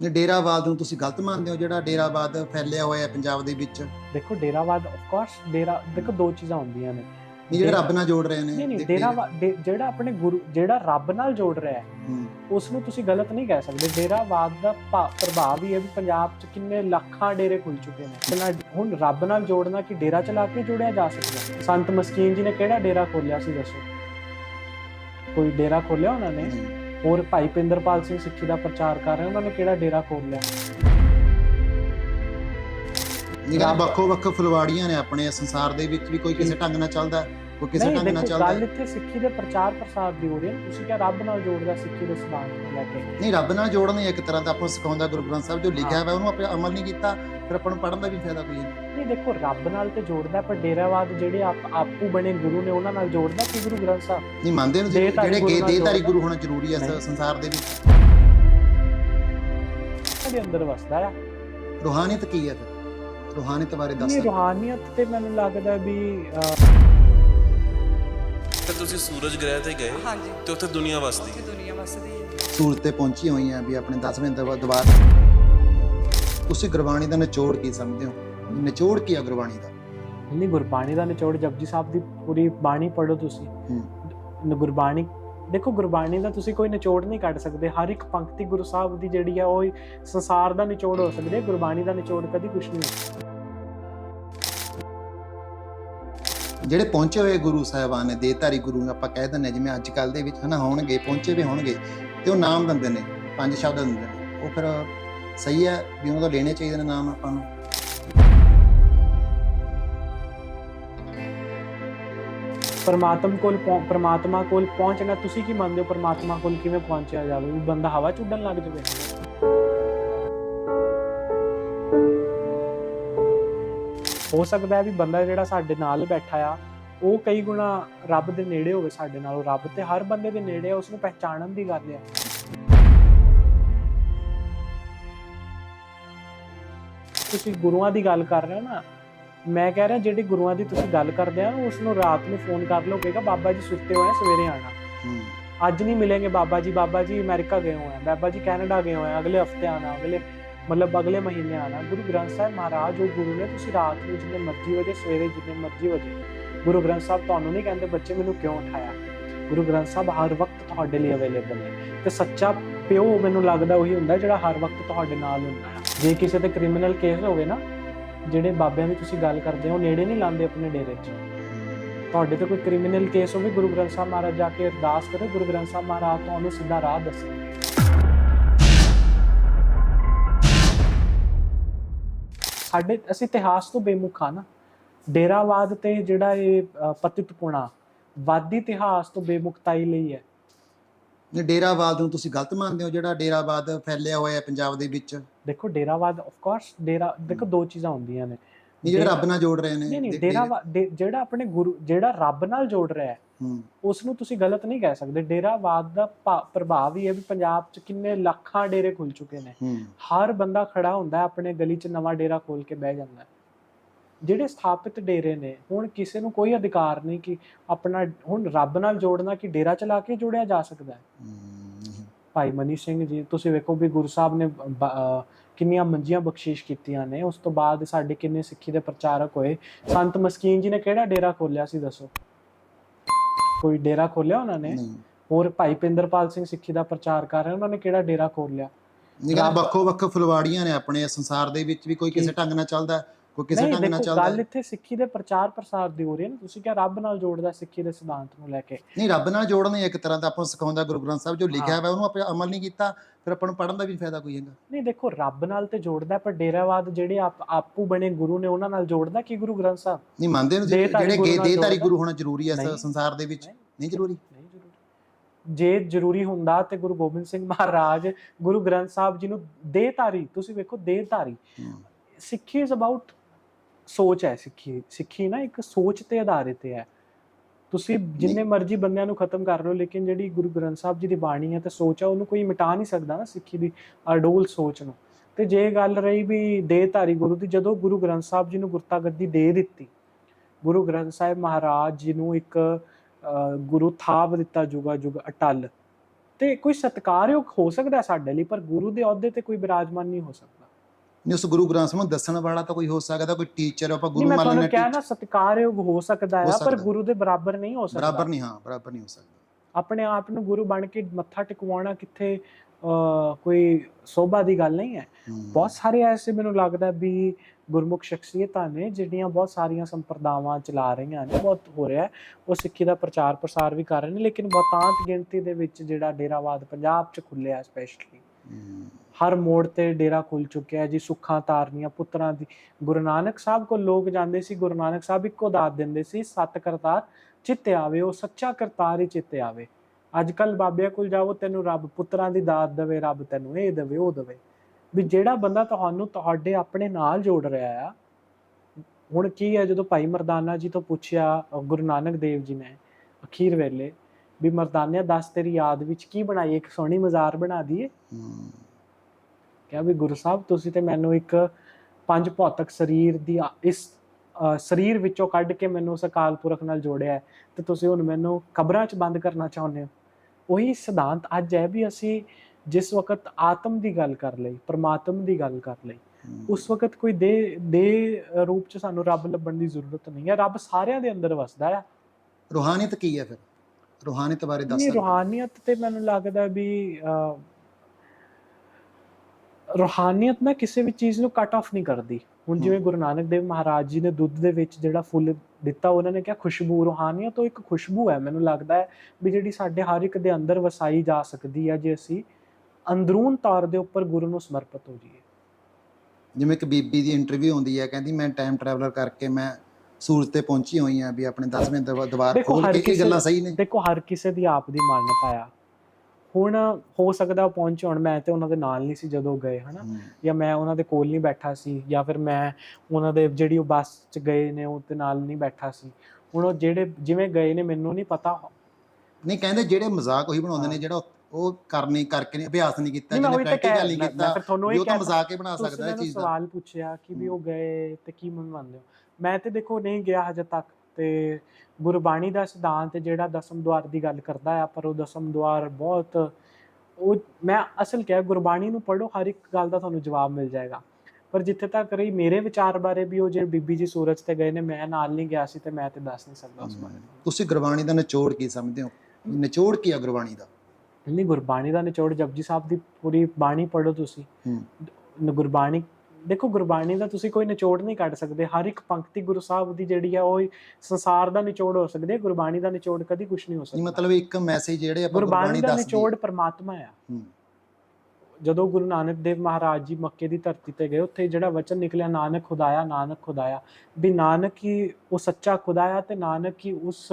ਨੇ ਡੇਰਾਵਾਦ ਨੂੰ ਤੁਸੀਂ ਗਲਤ ਮੰਨਦੇ ਹੋ ਜਿਹੜਾ ਡੇਰਾਵਾਦ ਫੈਲਿਆ ਹੋਇਆ ਹੈ ਪੰਜਾਬ ਦੇ ਵਿੱਚ? ਨਹੀਂ ਦੇਖੋ ਡੇਰਾਵਾਦ ਆਫ ਕੋਰਸ ਡੇਰਾ ਦੇਖੋ ਦੋ ਚੀਜ਼ਾਂ ਹੁੰਦੀਆਂ ਨੇ। ਜਿਹੜੇ ਰੱਬ ਨਾਲ ਜੋੜ ਰਹੇ ਨੇ ਨਹੀਂ ਨਹੀਂ ਦੇ- ਡੇਰਾਵਾ ਡੇ- ਜਿਹੜਾ ਆਪਣੇ ਗੁਰੂ ਜਿਹੜਾ ਰੱਬ ਨਾਲ ਜੋੜ ਰਿਹਾ ਹੈ। ਉਸ ਨੂੰ ਤੁਸੀਂ ਗਲਤ ਨਹੀਂ ਕਹਿ ਸਕਦੇ। ਡੇਰਾਵਾਦ ਦਾ ਪ੍ਰਭਾਵ ਹੀ ਹੈ ਵੀ ਪੰਜਾਬ 'ਚ ਕਿੰਨੇ ਲੱਖਾਂ ਡੇਰੇ ਖੁੱਲ ਚੁੱਕੇ ਨੇ। ਨਾਲ ਹੁਣ ਰੱਬ ਨਾਲ ਜੋੜਨਾ ਕਿ ਡੇਰਾ ਚਲਾ ਕੇ ਜੋੜਿਆ ਜਾ ਸਕਦਾ ਸੰਤ ਮਸਕੀਨ ਜੀ ਨੇ ਕਿਹੜਾ ਡੇਰਾ ਖੋਲਿਆ ਸੀ ਦੱਸੋ? ਕੋਈ ਡੇਰਾ ਖੋਲਿਆ ਉਹਨਾਂ ਨੇ? ਨਹੀਂ। ਹੋਰ ਭਾਈ ਪਿੰਦਰਪਾਲ ਸਿੰਘ ਸਿੱਖੀ ਦਾ ਪ੍ਰਚਾਰ ਕਰ ਰਹੇ ਉਹਨਾਂ ਨੇ ਕਿਹੜਾ ਡੇਰਾ ਖੋਲ ਲਿਆ? ਰੱਬ- ਵੱਖੋ ਵੱਖ ਫੁਲਵਾੜੀਆਂ ਨੇ ਆਪਣੇ ਸੰਸਾਰ ਦੇ ਵਿੱਚ ਵੀ ਕੋਈ ਕਿਸੇ ਢੰਗ ਨਾਲ ਚੱਲਦਾ। ਕੋਈ ਕਿਸੇ ਢੰਗ ਨਾਲ ਚੱਲਦਾ ਗੱਲ। ਇੱਥੇ ਸਿੱਖੀ ਦੇ ਪ੍ਰਚਾਰ ਪ੍ਰਸਾਰ ਦੀ ਹੋ ਰਹੀ ਹੈ ਤੁਸੀਂ ਕਿਹਾ ਰੱਬ ਨਾਲ ਜੋੜਦਾ ਸਿੱਖੀ ਦੇ ਸਿਧਾਂਤ ਨੂੰ ਲੈ ਕੇ ਨਹੀਂ ਰੱਬ ਨਾਲ ਜੋੜਨ ਇੱਕ ਤਰ੍ਹਾਂ ਦਾ ਆਪਾਂ ਸਿਖਾਉਂਦਾ ਗੁਰੂ ਗ੍ਰੰਥ ਸਾਹਿਬ ਜੋ ਲਿਖਿਆ। ਹੋਇਆ ਉਹਨੂੰ ਆਪਾਂ ਅਮਲ ਨਹੀਂ ਕੀਤਾ ਫਿਰ ਆਪਾਂ ਨੂੰ ਪੜਨ ਦਾ ਵੀ ਫਾਇਦਾ ਕੋਈ ਨਹੀਂ ਨਹੀਂ ਦੇਖੋ ਰੱਬ ਨਾਲ ਤੇ ਜੋੜਦਾ ਪਰ ਡੇਰਾਵਾਦ ਜਿਹੜੇ ਆਪ ਆਪੂ ਬਣੇ ਗੁਰੂ ਨੇ ਉਹਨਾਂ ਨਾਲ ਜੋੜਦਾ ਕਿ ਗੁਰੂ ਗ੍ਰੰਥ ਸਾਹਿਬ ਨਹੀਂ ਮੰਨਦੇ ਨੇ ਜਿਹੜੇ ਨਾਲ ਦੇਹਧਾਰੀ। ਗੁਰੂ ਹੋਣਾ ਜ਼ਰੂਰੀ ਹੈ। ਸੰਸਾਰ ਦੇ ਵਿੱਚ ਸਾਡੇ ਅੰਦਰ ਵਸਦਾ ਆ ਰੂਹਾਨੀਅਤ ਕੀ ਹੈ ਫਿਰ ਰੂਹਾਨੀਅਤ ਬਾਰੇ ਦੱਸ ਨਹੀਂ? ਰੂਹਾਨੀਅਤ ਤੇ ਮੈਨੂੰ ਲੱਗਦਾ ਵੀ ਤੇ ਤੁਸੀਂ ਸੂਰਜ ਗ੍ਰਹਿ ਤੇ ਗਏ ਹਾਂਜੀ। ਤੇ ਉੱਥੇ ਦੁਨੀਆ ਵਸਦੀ। ਉੱਥੇ ਦੁਨੀਆ ਵਸਦੀ ਹੈ। ਸੂਰਤ ਤੇ ਪਹੁੰਚੀ ਹੋਈਆਂ ਵੀ ਆਪਣੇ 10ਵੇਂ ਦਵਾ ਦਵਾਰ ਤੁਸੀਂ ਗੁਰਬਾਣੀ ਦਾ ਨਿਚੋੜ ਕੀ ਸਮਝਦੇ ਹੋ? ਨਿਚੋੜ ਕੀ ਹੈ ਗੁਰਬਾਣੀ ਦਾ? ਨਹੀਂ ਗੁਰਬਾਣੀ ਦਾ ਨਿਚੋੜ ਜਪਜੀ ਸਾਹਿਬ ਦੀ ਪੂਰੀ ਬਾਣੀ ਪੜੋ ਤੁਸੀਂ। ਹੂੰ। ਨ- ਗੁਰਬਾਣੀ ਦੇਖੋ ਗੁਰਬਾਣੀ ਦਾ ਤੁਸੀਂ ਕੋਈ ਨਿਚੋੜ ਨਹੀਂ ਕੱਢ ਸਕਦੇ। ਹਰ ਇੱਕ ਪੰਕਤੀ ਗੁਰੂ ਸਾਹਿਬ ਦੀ ਜਿਹੜੀ ਹੈ ਉਹ ਹੀ ਸੰਸਾਰ ਦਾ ਨਿਚੋੜ ਹੋ ਸਕਦੀ ਹੈ। ਗੁਰਬਾਣੀ ਦਾ ਨਿਚੋੜ ਕਦੀ ਕੁਝ ਨਹੀਂ ਹੋ ਸਕਦਾ। ਜਿਹੜੇ ਪਹੁੰਚੇ ਹੋਏ ਗੁਰੂ ਸਾਹਿਬਾਨ ਨੇ ਦੇਹਧਾਰੀ ਗੁਰੂ ਆਪਾਂ ਕਹਿ ਦਿੰਦੇ ਹਾਂ, ਜਿਵੇਂ ਅੱਜ ਕੱਲ ਦੇ ਵਿੱਚ ਹਨਾ ਹੋਣਗੇ ਪਹੁੰਚੇ ਵੀ ਹੋਣਗੇ ਤੇ ਉਹ ਨਾਮ ਦਿੰਦੇ ਨੇ ਪੰਜ ਸ਼ਬਦ ਦਿੰਦੇ ਨੇ। ਉਹ ਫਿਰ ਸਹੀ ਹੈ ਵੀ ਉਹਨਾਂ ਤੋਂ ਲੈਣੇ ਚਾਹੀਦੇ ਨੇ ਨਾਮ ਆਪਾਂ ਨੂੰ? ਪਰਮਾਤਮ ਕੋਲ ਪਹੁੰ- ਪਰਮਾਤਮਾ ਕੋਲ ਪਹੁੰਚਣਾ ਤੁਸੀਂ ਕੀ ਮੰਨਦੇ ਹੋ ਪਰਮਾਤਮਾ ਕੋਲ ਕਿਵੇਂ ਪਹੁੰਚਿਆ ਜਾਵੇ? ਵੀ ਬੰਦਾ ਹਵਾ ਚ ਉੱਡਣ ਲੱਗ ਜਾਵੇ? ਹੋ ਸਕਦਾ ਹੈ ਵੀ ਬੰਦਾ ਜਿਹੜਾ ਸਾਡੇ ਨਾਲ ਬੈਠਾ ਆ ਉਹ ਕਈ ਗੁਣਾ ਰੱਬ ਦੇ ਨੇੜੇ ਹੋਵੇ ਸਾਡੇ ਨਾਲੋਂ ਰੱਬ ਤੇ ਹਰ ਬੰਦੇ ਦੇ ਨੇੜੇ ਆ ਉਸ ਨੂੰ ਪਹਿਚਾਣਨ ਦੀ ਗੱਲ ਹੈ ਤੁਸੀਂ ਗੁਰੂਆਂ ਦੀ ਗੱਲ ਕਰ ਰਹੇ ਹੋ ਨਾ ਮੈਂ ਕਹਿ ਰਿਹਾ ਜਿਹੜੀ ਗੁਰੂਆਂ ਦੀ ਤੁਸੀਂ ਗੱਲ ਕਰਦੇ ਆ ਉਸ ਨੂੰ ਰਾਤ ਨੂੰ ਫੋਨ ਕਰ ਲਓ ਕਹੇਗਾ ਬਾਬਾ ਜੀ ਸੁੱਤੇ ਹੋਏ ਆ ਸਵੇਰੇ ਆਣਾ ਅੱਜ ਨਹੀਂ ਮਿलेंगे ਬਾਬਾ ਜੀ ਬਾਬਾ ਜੀ ਅਮਰੀਕਾ ਗਏ ਹੋਏ ਆ ਬਾਬਾ ਜੀ ਕੈਨੇਡਾ ਗਏ ਹੋਏ ਆ ਅਗਲੇ ਹਫ਼ਤੇ ਆਣਾ ਅਗਲੇ ਮਤਲਬ ਅਗਲੇ ਮਹੀਨੇ ਆਣਾ ਗੁਰੂ ਗ੍ਰੰਥ ਸਾਹਿਬ ਮਹਾਰਾਜ, ਉਹ ਗੁਰੂ ਨੇ ਤੁਸੀਂ ਰਾਤ ਨੂੰ ਜਿੰਨੇ ਮਰਜ਼ੀ ਵਜੇ, ਸਵੇਰੇ ਜਿੰਨੇ ਮਰਜ਼ੀ ਵਜੇ, ਗੁਰੂ ਗ੍ਰੰਥ ਸਾਹਿਬ ਤੁਹਾਨੂੰ ਨਹੀਂ ਕਹਿੰਦੇ, ਬੱਚੇ ਮੈਨੂੰ ਕਿਉਂ ਉਠਾਇਆ? ਗੁਰੂ ਗ੍ਰੰਥ ਸਾਹਿਬ ਹਰ ਵਕਤ ਤੁਹਾਡੇ ਲਈ ਅਵੇਲੇਬਲ ਹੈ ਤੇ ਸੱਚਾ ਪਿਓ ਮੈਨੂੰ ਲੱਗਦਾ ਉਹੀ ਹੁੰਦਾ ਜਿਹੜਾ ਹਰ ਵਕਤ ਤੁਹਾਡੇ ਨਾਲ ਹੁੰਦਾ ਜੇ ਕਿਸੇ ਤੇ ਕ੍ਰਿਮੀਨਲ ਕੇਸ ਹੋਵੇ ਨਾ, ਜਿਹੜੇ ਬਾਬਿਆਂ ਦੀ ਤੁਸੀਂ ਗੱਲ ਕਰਦੇ ਹੋ ਉਹ ਨੇੜੇ ਨਹੀਂ ਲਾਉਂਦੇ ਆਪਣੇ ਡੇਰੇ 'ਚ। ਤੁਹਾਡੇ ਤੇ ਕੋਈ ਕ੍ਰਿਮੀਨਲ ਕੇਸ ਹੋਵੇ, ਗੁਰੂ ਗ੍ਰੰਥ ਸਾਹਿਬ ਮਹਾਰਾਜ ਜਾ ਕੇ ਅਰਦਾਸ ਕਰੋ, ਗੁਰੂ ਗ੍ਰੰਥ ਸਾਹਿਬ ਮਹਾਰਾਜ ਤੁਹਾਨੂੰ ਸਿੱਧਾ ਰਾਹ ਦੱਸਣਗੇ। ਸਾਡੇ ਅਸੀਂ ਇਤਿਹਾਸ ਤੋਂ ਬੇਮੁਖ ਆ ਨਾ। ਡੇਰਾਵਾਦ ਤੇ ਜਿਹੜਾ ਇਹ ਅ, ਪਤਿਤ ਪੁਣਾ ਵਾਦੀ ਇਤਿਹਾਸ ਤੋਂ ਬੇਮੁਖਤਾਈ ਲਈ ਹੈ। ਨੇ ਡੇਰਾਵਾਦ ਨੂੰ ਤੁਸੀਂ ਗਲਤ ਮੰਨਦੇ ਹੋ ਜਿਹੜਾ ਡੇਰਾਵਾਦ ਫੈਲਿਆ ਹੋਇਆ ਹੈ ਪੰਜਾਬ ਦੇ ਵਿੱਚ। ਦੇਖੋ ਡੇਰਾਵਾਦ ਆਫ ਕੋਰਸ ਡੇਰਾ ਦੇਖੋ ਦੋ ਚੀਜ਼ਾਂ ਹੁੰਦੀਆਂ ਨੇ। ਜਿਹੜੇ ਰੱਬ ਨਾਲ ਜੋੜ ਰਹੇ ਨੇ ਨਹੀਂ ਨਹੀਂ ਦੇ- ਡੇਰਾਵਾ ਡੇ- ਜਿਹੜਾ ਆਪਣੇ ਗੁਰੂ ਜਿਹੜਾ ਰੱਬ ਨਾਲ ਜੋੜ ਰਿਹਾ ਹੂੰ ਉਸ ਨੂੰ ਤੁਸੀਂ ਗਲਤ ਨਹੀਂ ਕਹਿ ਸਕਦੇ। ਡੇਰਾਵਾਦ ਦਾ ਪ੍ਰਭਾਵ ਹੀ ਹੈ ਵੀ ਪੰਜਾਬ 'ਚ ਕਿੰਨੇ ਲੱਖਾਂ ਡੇਰੇ ਖੁੱਲ ਚੁੱਕੇ ਨੇ। ਹਰ ਬੰਦਾ ਖੜਾ ਹੁੰਦਾ ਆਪਣੇ ਗਲੀ 'ਚ ਨਵਾਂ ਡੇਰਾ ਖੋਲ ਕੇ ਬਹਿ ਜਾਂਦਾ ਹੈ। ਜਿਹੜੇ ਸਥਾਪਿਤ ਡੇਰੇ ਨੇ ਹੁਣ ਕਿਸੇ ਨੂੰ ਕੋਈ ਅਧਿਕਾਰ ਨਹੀਂ ਕਿ ਆਪਣਾ ਹੁਣ ਰੱਬ ਨਾਲ ਜੋੜਨਾ ਕਿ ਡੇਰਾ ਚਲਾ ਕੇ ਜੋੜਿਆ ਜਾ ਸਕਦਾ ਹੈ। ਭਾਈ ਮਨੀ ਸਿੰਘ ਜੀ ਤੁਸੀਂ ਵੇਖੋ ਵੀ ਗੁਰੂ ਸਾਹਿਬ ਨੇ ਕਿੰਨੀਆਂ ਮੰਜੀਆਂ ਬਖਸ਼ਿਸ਼ ਕੀਤੀਆਂ ਨੇ। ਉਸ ਤੋਂ ਬਾਅਦ ਸਾਡੇ ਕਿੰਨੇ ਸਿੱਖੀ ਦੇ ਪ੍ਰਚਾਰਕ ਹੋਏ। ਸੰਤ ਮਸਕੀਨ ਜੀ ਨੇ ਕਿਹੜਾ ਡੇਰਾ ਖੋਲਿਆ ਸੀ ਦੱਸੋ? ਕੋਈ ਡੇਰਾ ਖੋਲਿਆ ਉਹਨਾਂ ਨੇ? ਨਹੀਂ। ਹੋਰ ਭਾਈ ਪਿੰਦਰਪਾਲ ਸਿੰਘ ਸਿੱਖੀ ਦਾ ਪ੍ਰਚਾਰ ਕਰ ਰਹੇ ਉਹਨਾਂ ਨੇ ਕਿਹੜਾ ਡੇਰਾ ਖੋਲਿਆ ਰੱਬ- ਵੱਖੋ ਵੱਖ ਫੁਲਵਾੜੀਆਂ ਨੇ ਆਪਣੇ ਸੰਸਾਰ ਦੇ ਵਿੱਚ ਵੀ ਕੋਈ ਕਿਸੇ ਢੰਗ ਨਾਲ ਚੱਲਦਾ। ਕੋਈ ਕਿਸੇ ਢੰਗ ਨਾਲ ਚੱਲਦਾ ਗੱਲ। ਇੱਥੇ ਸਿੱਖੀ ਦੇ ਪ੍ਰਚਾਰ ਪ੍ਰਸਾਰ ਦੀ ਹੋ ਰਹੀ ਹੈ ਨਾ ਤੁਸੀਂ ਕਿਹਾ ਰੱਬ ਨਾਲ ਜੋੜਦਾ ਸਿੱਖੀ ਦੇ ਸਿਧਾਂਤ ਨੂੰ ਲੈ ਕੇ ਨਹੀਂ ਰੱਬ ਨਾਲ ਜੋੜਨ ਇੱਕ ਤਰ੍ਹਾਂ ਦਾ ਆਪਾਂ ਸਿਖਾਉਂਦਾ ਗੁਰੂ ਗ੍ਰੰਥ ਸਾਹਿਬ ਜੋ ਲਿਖਿਆ। ਹੋਇਆ ਉਹਨੂੰ ਆਪਾਂ ਅਮਲ ਨਹੀਂ ਕੀਤਾ ਫਿਰ ਆਪਾਂ ਨੂੰ ਪੜਨ ਦਾ ਵੀ ਫਾਇਦਾ ਕੋਈ ਹੈਗਾ ਨਹੀਂ ਦੇਖੋ ਰੱਬ ਨਾਲ ਤੇ ਜੋੜਦਾ ਪਰ ਡੇਰਾਵਾਦ ਜਿਹੜੇ ਆਪ ਆਪੂ ਬਣੇ ਗੁਰੂ ਨੇ ਉਹਨਾਂ ਨਾਲ ਜੋੜਦਾ ਕਿ ਗੁਰੂ ਗ੍ਰੰਥ ਸਾਹਿਬ ਨਹੀਂ ਮੰਨਦੇ ਨੇ ਜਿਹੜੇ ਦੇਹਧਾਰੀ। ਗੁਰੂ ਹੋਣਾ ਜ਼ਰੂਰੀ ਹੈ ਸੰਸਾਰ ਦੇ ਵਿੱਚ ਨਹੀਂ। ਜ਼ਰੂਰੀ ਜੇ ਜ਼ਰੂਰੀ ਹੁੰਦਾ ਤੇ ਗੁਰੂ ਗੋਬਿੰਦ ਸਿੰਘ ਮਹਾਰਾਜ ਗੁਰੂ ਗ੍ਰੰਥ ਸਾਹਿਬ ਜੀ ਨੂੰ ਦੇਹਧਾਰੀ ਤੁਸੀਂ ਵੇਖੋ ਦੇਹਧਾਰੀ। ਸਿੱਖੀ ਇਜ਼ ਅਬਾਊਟ ਸੋਚ ਹੈ ਸਿੱਖੀ ਸਿੱਖੀ ਨਾ ਇੱਕ ਸੋਚ ਤੇ ਆਧਾਰਿਤ ਹੈ। ਤੁਸੀਂ ਜਿੰਨੇ ਮਰਜ਼ੀ ਬੰਦਿਆਂ ਨੂੰ ਖਤਮ ਕਰ ਲਓ ਲੇਕਿਨ ਜਿਹੜੀ ਗੁਰੂ ਗ੍ਰੰਥ ਸਾਹਿਬ ਜੀ ਦੀ ਬਾਣੀ ਹੈ ਤੇ ਸੋਚ ਹੈ ਉਹਨੂੰ ਕੋਈ ਮਿਟਾ ਨਹੀਂ ਸਕਦਾ ਨਾ ਸਿੱਖੀ ਦੀ ਅਡੋਲ ਸੋਚ ਨੂੰ। ਤੇ ਜੇ ਗੱਲ ਰਹੀ ਵੀ ਦੇਹਧਾਰੀ ਗੁਰੂ ਦੀ ਜਦੋਂ ਗੁਰੂ ਗ੍ਰੰਥ ਸਾਹਿਬ ਜੀ ਨੂੰ ਗੁਰਤਾ ਗੱਦੀ ਦੇ ਦਿੱਤੀ ਗੁਰੂ ਗ੍ਰੰਥ ਸਾਹਿਬ ਮਹਾਰਾਜ ਜੀ ਨੂੰ ਇੱਕ ਗੁਰੂ ਥਾਪ ਦਿੱਤਾ ਜੁਗਾ ਜੁਗ ਅਟਲ ਤੇ ਕੋਈ ਸਤਿਕਾਰਯੋਗ ਹੋ ਸਕਦਾ ਸਾਡੇ ਲਈ ਪਰ ਗੁਰੂ ਦੇ ਅਹੁਦੇ ਤੇ ਕੋਈ ਬਿਰਾਜਮਾਨ ਨਹੀਂ ਹੋ ਸਕਦਾ। ਨਹੀਂ ਉਸ ਗੁਰੂ ਗ੍ਰੰਥ ਸਾਹਿਬ ਨੂੰ ਦੱਸਣ ਵਾਲਾ ਤਾਂ ਕੋਈ ਹੋ ਸਕਦਾ ਕੋਈ ਟੀਚਰ ਆਪਾਂ ਗੁਰੂ ਮੰਨ ਲੈਂਦੇ ਕਿਹਾ ਨਾ ਸਤਿਕਾਰਯੋਗ ਹੋ ਸਕਦਾ ਹੋ ਪਰ। ਗੁਰੂ ਦੇ ਬਰਾਬਰ ਨਹੀਂ ਹੋ ਸਕਦਾ ਬਰਾਬਰ ਨਹੀਂ ਹਾਂ ਬਰਾਬਰ ਨਹੀਂ ਹੋ ਸਕਦਾ ਆਪਣੇ ਆਪ ਨੂੰ ਗੁਰੂ ਬਣ ਕੇ ਮੱਥਾ ਟਿਕਵਾਉਣਾ ਕਿੱਥੇ ਕੋਈ ਸੋਭਾ ਦੀ ਗੱਲ ਨਹੀਂ ਹੈ। ਬਹੁਤ ਸਾਰੇ ਐਸੇ ਮੈਨੂੰ ਲੱਗਦਾ ਵੀ ਗੁਰਮੁਖ ਸ਼ਖਸੀਅਤਾਂ ਨੇ ਜਿਹੜੀਆਂ ਬਹੁਤ ਸਾਰੀਆਂ ਸੰਪਰਦਾਵਾਂ ਚਲਾ ਰਹੀਆਂ ਨੇ ਬਹੁਤ ਹੋ ਰਿਹਾ। ਉਹ ਸਿੱਖੀ ਦਾ ਪ੍ਰਚਾਰ ਪ੍ਰਸਾਰ ਵੀ ਕਰ ਰਹੇ ਨੇ ਲੇਕਿਨ ਬਹੁਤਾਂਤ ਗਿਣਤੀ ਦੇ ਵਿੱਚ ਜਿਹੜਾ ਡੇਰਾਵਾਦ ਪੰਜਾਬ 'ਚ ਖੁੱਲਿਆ ਸਪੈਸ਼ਲੀ। ਹਰ ਮੋੜ ਤੇ ਡੇਰਾ ਖੁੱਲ ਚੁੱਕਿਆ ਹੈ ਜੀ, ਸੁੱਖਾਂ ਤਾਰਨੀਆਂ, ਪੁੱਤਰਾਂ ਦੀ, ਗੁਰੂ ਨਾਨਕ ਸਾਹਿਬ ਕੋਲ ਲੋਕ ਜਾਂਦੇ ਸੀ, ਗੁਰੂ ਨਾਨਕ ਸਾਹਿਬ ਇੱਕੋ ਦਾਤ ਦਿੰਦੇ ਸੀ, ਸਤ ਕਰਤਾਰ ਚਿੱਤੇ ਆਵੇ, ਉਹ ਸੱਚਾ ਕਰਤਾਰ ਹੀ ਚਿੱਤੇ ਆਵੇ। ਅੱਜ ਕੱਲ ਬਾਬਿਆਂ ਕੋਲ ਜਾਓ, ਤੈਨੂੰ ਰੱਬ ਪੁੱਤਰਾਂ ਦੀ ਦਾਤ ਦੇਵੇ, ਰੱਬ ਤੈਨੂੰ ਇਹ ਦੇਵੇ, ਉਹ ਦੇਵੇ। ਵੀ ਜਿਹੜਾ ਬੰਦਾ ਤੁਹਾਨੂੰ ਤੁਹਾਡੇ ਆਪਣੇ ਨਾਲ ਜੋੜ ਰਿਹਾ ਆ, ਹੁਣ ਕੀ ਹੈ, ਜਦੋਂ ਭਾਈ ਮਰਦਾਨਾ ਜੀ ਤੋਂ ਪੁੱਛਿਆ ਗੁਰੂ ਨਾਨਕ ਦੇਵ ਜੀ ਨੇ ਅਖੀਰ ਵੇਲੇ, ਵੀ ਮਰਦਾਨਿਆ, ਦੱਸ ਤੇਰੀ ਯਾਦ ਵਿੱਚ ਕੀ ਬਣਾਈ, ਇੱਕ ਸੋਹਣੀ ਮਜ਼ਾਰ ਬਣਾ ਦਈਏ? ਕਿਹਾ ਵੀ ਗੁਰੂ ਸਾਹਿਬ ਤੁਸੀਂ ਤੇ ਮੈਨੂੰ ਇੱਕ ਪੰਜ ਭੌਤਿਕ ਸਰੀਰ ਦੀ ਇਸ ਸਰੀਰ ਵਿੱਚੋਂ ਕੱਢ ਕੇ ਮੈਨੂੰ ਉਸ ਅਕਾਲ ਪੁਰਖ ਨਾਲ ਜੋੜਿਆ ਹੈ ਤੇ ਤੁਸੀਂ ਹੁਣ ਮੈਨੂੰ ਕਬਰਾਂ 'ਚ ਬੰਦ ਕਰਨਾ ਚਾਹੁੰਦੇ ਹੋ ਉਹੀ ਸਿਧਾਂਤ ਅੱਜ ਹੈ ਵੀ ਅਸੀਂ ਜਿਸ ਵਕਤ ਆਤਮ ਦੀ ਗੱਲ ਕਰ ਲਈ ਪ੍ਰਮਾਤਮ ਦੀ ਗੱਲ ਕਰ ਲਈ। ਉਸ ਵਕਤ ਕੋਈ ਦੇ ਦੇ ਰੂਪ 'ਚ ਸਾਨੂੰ ਰੱਬ ਲੱਭਣ ਦੀ ਜ਼ਰੂਰਤ ਨਹੀਂ ਹੈ ਰੱਬ ਸਾਰਿਆਂ ਦੇ ਅੰਦਰ ਵਸਦਾ ਹੈ ਰੂਹਾਨੀਅਤ ਕੀ ਹੈ ਫਿਰ ਰੂਹਾਨੀਅਤ ਬਾਰੇ ਦੱਸ ਨਹੀਂ? ਰੂਹਾਨੀਅਤ ਤੇ ਮੈਨੂੰ ਲੱਗਦਾ ਵੀ ਰੂਹਾਨੀਅਤ ਨਾ ਕਿਸੇ ਵੀ ਚੀਜ਼ ਨੂੰ ਕੱਟ ਆਫ ਨਹੀਂ ਕਰਦੀ। ਹੁਣ ਜਿਵੇਂ। ਗੁਰੂ ਨਾਨਕ ਦੇਵ ਮਹਾਰਾਜ ਜੀ ਨੇ ਦੁੱਧ ਦੇ ਵਿੱਚ ਜਿਹੜਾ ਫੁੱਲ ਦਿੱਤਾ ਉਹਨਾਂ ਨੇ ਕਿਹਾ ਖੁਸ਼ਬੂ ਰੂਹਾਨੀਅਤ ਉਹ ਇੱਕ ਖੁਸ਼ਬੂ ਹੈ। ਮੈਨੂੰ ਲੱਗਦਾ ਹੈ ਵੀ ਜਿਹੜੀ ਸਾਡੇ ਹਰ ਇੱਕ ਦੇ ਅੰਦਰ ਵਸਾਈ ਜਾ ਸਕਦੀ ਹੈ ਜੇ ਅਸੀਂ ਅੰਦਰੂਨ ਤੌਰ ਦੇ ਉੱਪਰ ਗੁਰੂ ਨੂੰ ਸਮਰਪਿਤ ਹੋ ਜਾਈਏ। ਜਿਵੇਂ ਇੱਕ ਬੀਬੀ ਦੀ ਇੰਟਰਵਿਊ ਆਉਂਦੀ ਹੈ ਕਹਿੰਦੀ ਮੈਂ ਟਾਈਮ ਟਰੈਵਲਰ ਕਰਕੇ ਮੈਂ ਸੂਰਜ ਤੇ ਪਹੁੰਚੀ ਹੋਈ ਹਾਂ ਵੀ ਆਪਣੇ 10ਵੇਂ ਦਵਾਰ ਖੋਲ ਕੇ ਇਹ ਗੱਲਾਂ ਸਹੀ ਨੇ। ਦੇਖੋ ਹਰ ਕਿਸੇ ਦੀ ਆਪ ਦੀ ਮਾਨਤਾ ਆ। ਹੁਣ ਹੋ ਸਕਦਾ ਉਹ ਪਹੁੰਚੇ ਹੁਣ ਮੈਂ ਤੇ ਉਹਨਾਂ ਦੇ ਨਾਲ ਨਹੀਂ ਸੀ ਜਦੋਂ ਗਏ ਹਨਾ। ਜਾਂ ਮੈਂ ਉਹਨਾਂ ਦੇ ਕੋਲ ਨਹੀਂ ਬੈਠਾ ਸੀ ਜਾਂ ਫਿਰ ਮੈਂ ਉਹਨਾਂ ਦੇ ਜਿਹੜੀ ਉਹ ਬੱਸ 'ਚ ਗਏ ਨੇ ਉਹਦੇ ਨਾਲ ਨਹੀਂ ਬੈਠਾ ਸੀ। ਹੁਣ ਉਹ ਜਿਹੜੇ ਜਿਵੇਂ ਗਏ ਨੇ ਮੈਨੂੰ ਨਹੀਂ ਪਤਾ। ਨਹੀਂ ਕਹਿੰਦੇ ਜਿਹੜੇ ਮਜ਼ਾਕ ਉਹੀ ਬਣਾਉਂਦੇ ਨੇ। ਜਿਹੜਾ ਉਹ ਕਰਨੀ ਕਰਕੇ ਨਹੀਂ ਅਭਿਆਸ ਨਹੀਂ ਕੀਤਾ ਜਿਹਨੇ ਉਹੀ ਤਾਂ ਪ੍ਰੈਕਟੀਕਲ ਨਹੀਂ ਕੀਤਾ ਉਹ ਤਾਂ ਮਜ਼ਾਕ ਹੀ ਬਣਾ ਸਕਦਾ ਇਹ ਚੀਜ਼ ਦਾ। ਸਵਾਲ ਪੁੱਛਿਆ ਕਿ ਵੀ ਉਹ ਗਏ ਤੇ ਕੀ ਮੰਨਦੇ ਹੋ? ਮੈਂ ਤੇ ਦੇਖੋ ਨਹੀਂ ਗਿਆ ਹਜੇ ਤੱਕ। ਤੇ ਗੁਰਬਾਣੀ ਦਾ ਸਿਧਾਂਤ ਜਿਹੜਾ ਦਸਮ ਦੁਆਰ ਦੀ ਗੱਲ ਕਰਦਾ ਆ ਪਰ ਉਹ ਦਸਮ ਦੁਆਰ ਬਹੁਤ ਉਹ ਮੈਂ ਅਸਲ ਕਿਹਾ ਗੁਰਬਾਣੀ ਨੂੰ ਪੜ੍ਹੋ ਹਰ ਇੱਕ ਗੱਲ ਦਾ ਤੁਹਾਨੂੰ ਜਵਾਬ ਮਿਲ ਜਾਏਗਾ। ਪਰ ਜਿੱਥੇ ਤੱਕ ਰਹੀ ਮੇਰੇ ਵਿਚਾਰ ਬਾਰੇ ਵੀ ਉਹ ਜਿਹੜੇ ਬੀਬੀ ਜੀ ਸੂਰਜ ਤੇ ਗਏ ਨੇ ਮੈਂ ਨਾਲ ਨਹੀਂ ਗਿਆ ਸੀ ਤੇ ਮੈਂ ਤੇ ਦੱਸ ਨਹੀਂ ਸਕਦਾ ਉਸ ਬਾਰੇ। ਤੁਸੀਂ ਗੁਰਬਾਣੀ ਦਾ ਨਿਚੋੜ ਕੀ ਸਮਝਦੇ ਹੋ? ਨਿਚੋੜ ਕੀ ਆ ਗੁਰਬਾਣੀ ਦਾ? ਨਹੀਂ ਗੁਰਬਾਣੀ ਦਾ ਨਿਚੋੜ ਜਪਜੀ ਸਾਹਿਬ ਦੀ ਪੂਰੀ ਬਾਣੀ ਪੜ੍ਹੋ ਤੁਸੀਂ। ਗੁਰਬਾਣੀ ਦੇਖੋ ਗੁਰਬਾਣੀ ਦਾ ਤੁਸੀਂ ਕੋਈ ਨਿਚੋੜ ਨਹੀਂ ਕੱਢ ਸਕਦੇ ਹਰ ਇੱਕ ਪੰਕਤੀ ਗੁਰੂ ਸਾਹਿਬ ਦੀ ਜਿਹੜੀ ਆ ਉਹ ਸੰਸਾਰ ਦਾ ਨਿਚੋੜ ਹੋ ਸਕਦੀ ਹੈ ਗੁਰਬਾਣੀ ਦਾ ਨਿਚੋੜ ਕਦੀ ਕੁਝ ਨਹੀਂ ਹੋ ਸਕਦਾ। ਮਤਲਬ ਇੱਕ ਮੈਸੇਜ ਜਿਹੜੇ ਆਪਾਂ ਗੁਰਬਾਣੀ ਦਾ ਨਿਚੋੜ ਪਰਮਾਤਮਾ ਆ। ਜਦੋਂ ਗੁਰੂ ਨਾਨਕ ਦੇਵ ਮਹਾਰਾਜ ਜੀ ਮੱਕੇ ਦੀ ਧਰਤੀ ਤੇ ਗਏ ਉੱਥੇ ਜਿਹੜਾ ਵਚਨ ਨਿਕਲਿਆ ਨਾਨਕ ਖੁਦਾਇਆ ਨਾਨਕ ਖੁਦਾਇਆ ਵੀ ਨਾਨਕ ਹੀ ਉਹ ਸੱਚਾ ਖੁਦਾਇਆ ਤੇ ਨਾਨਕ ਹੀ ਉਸ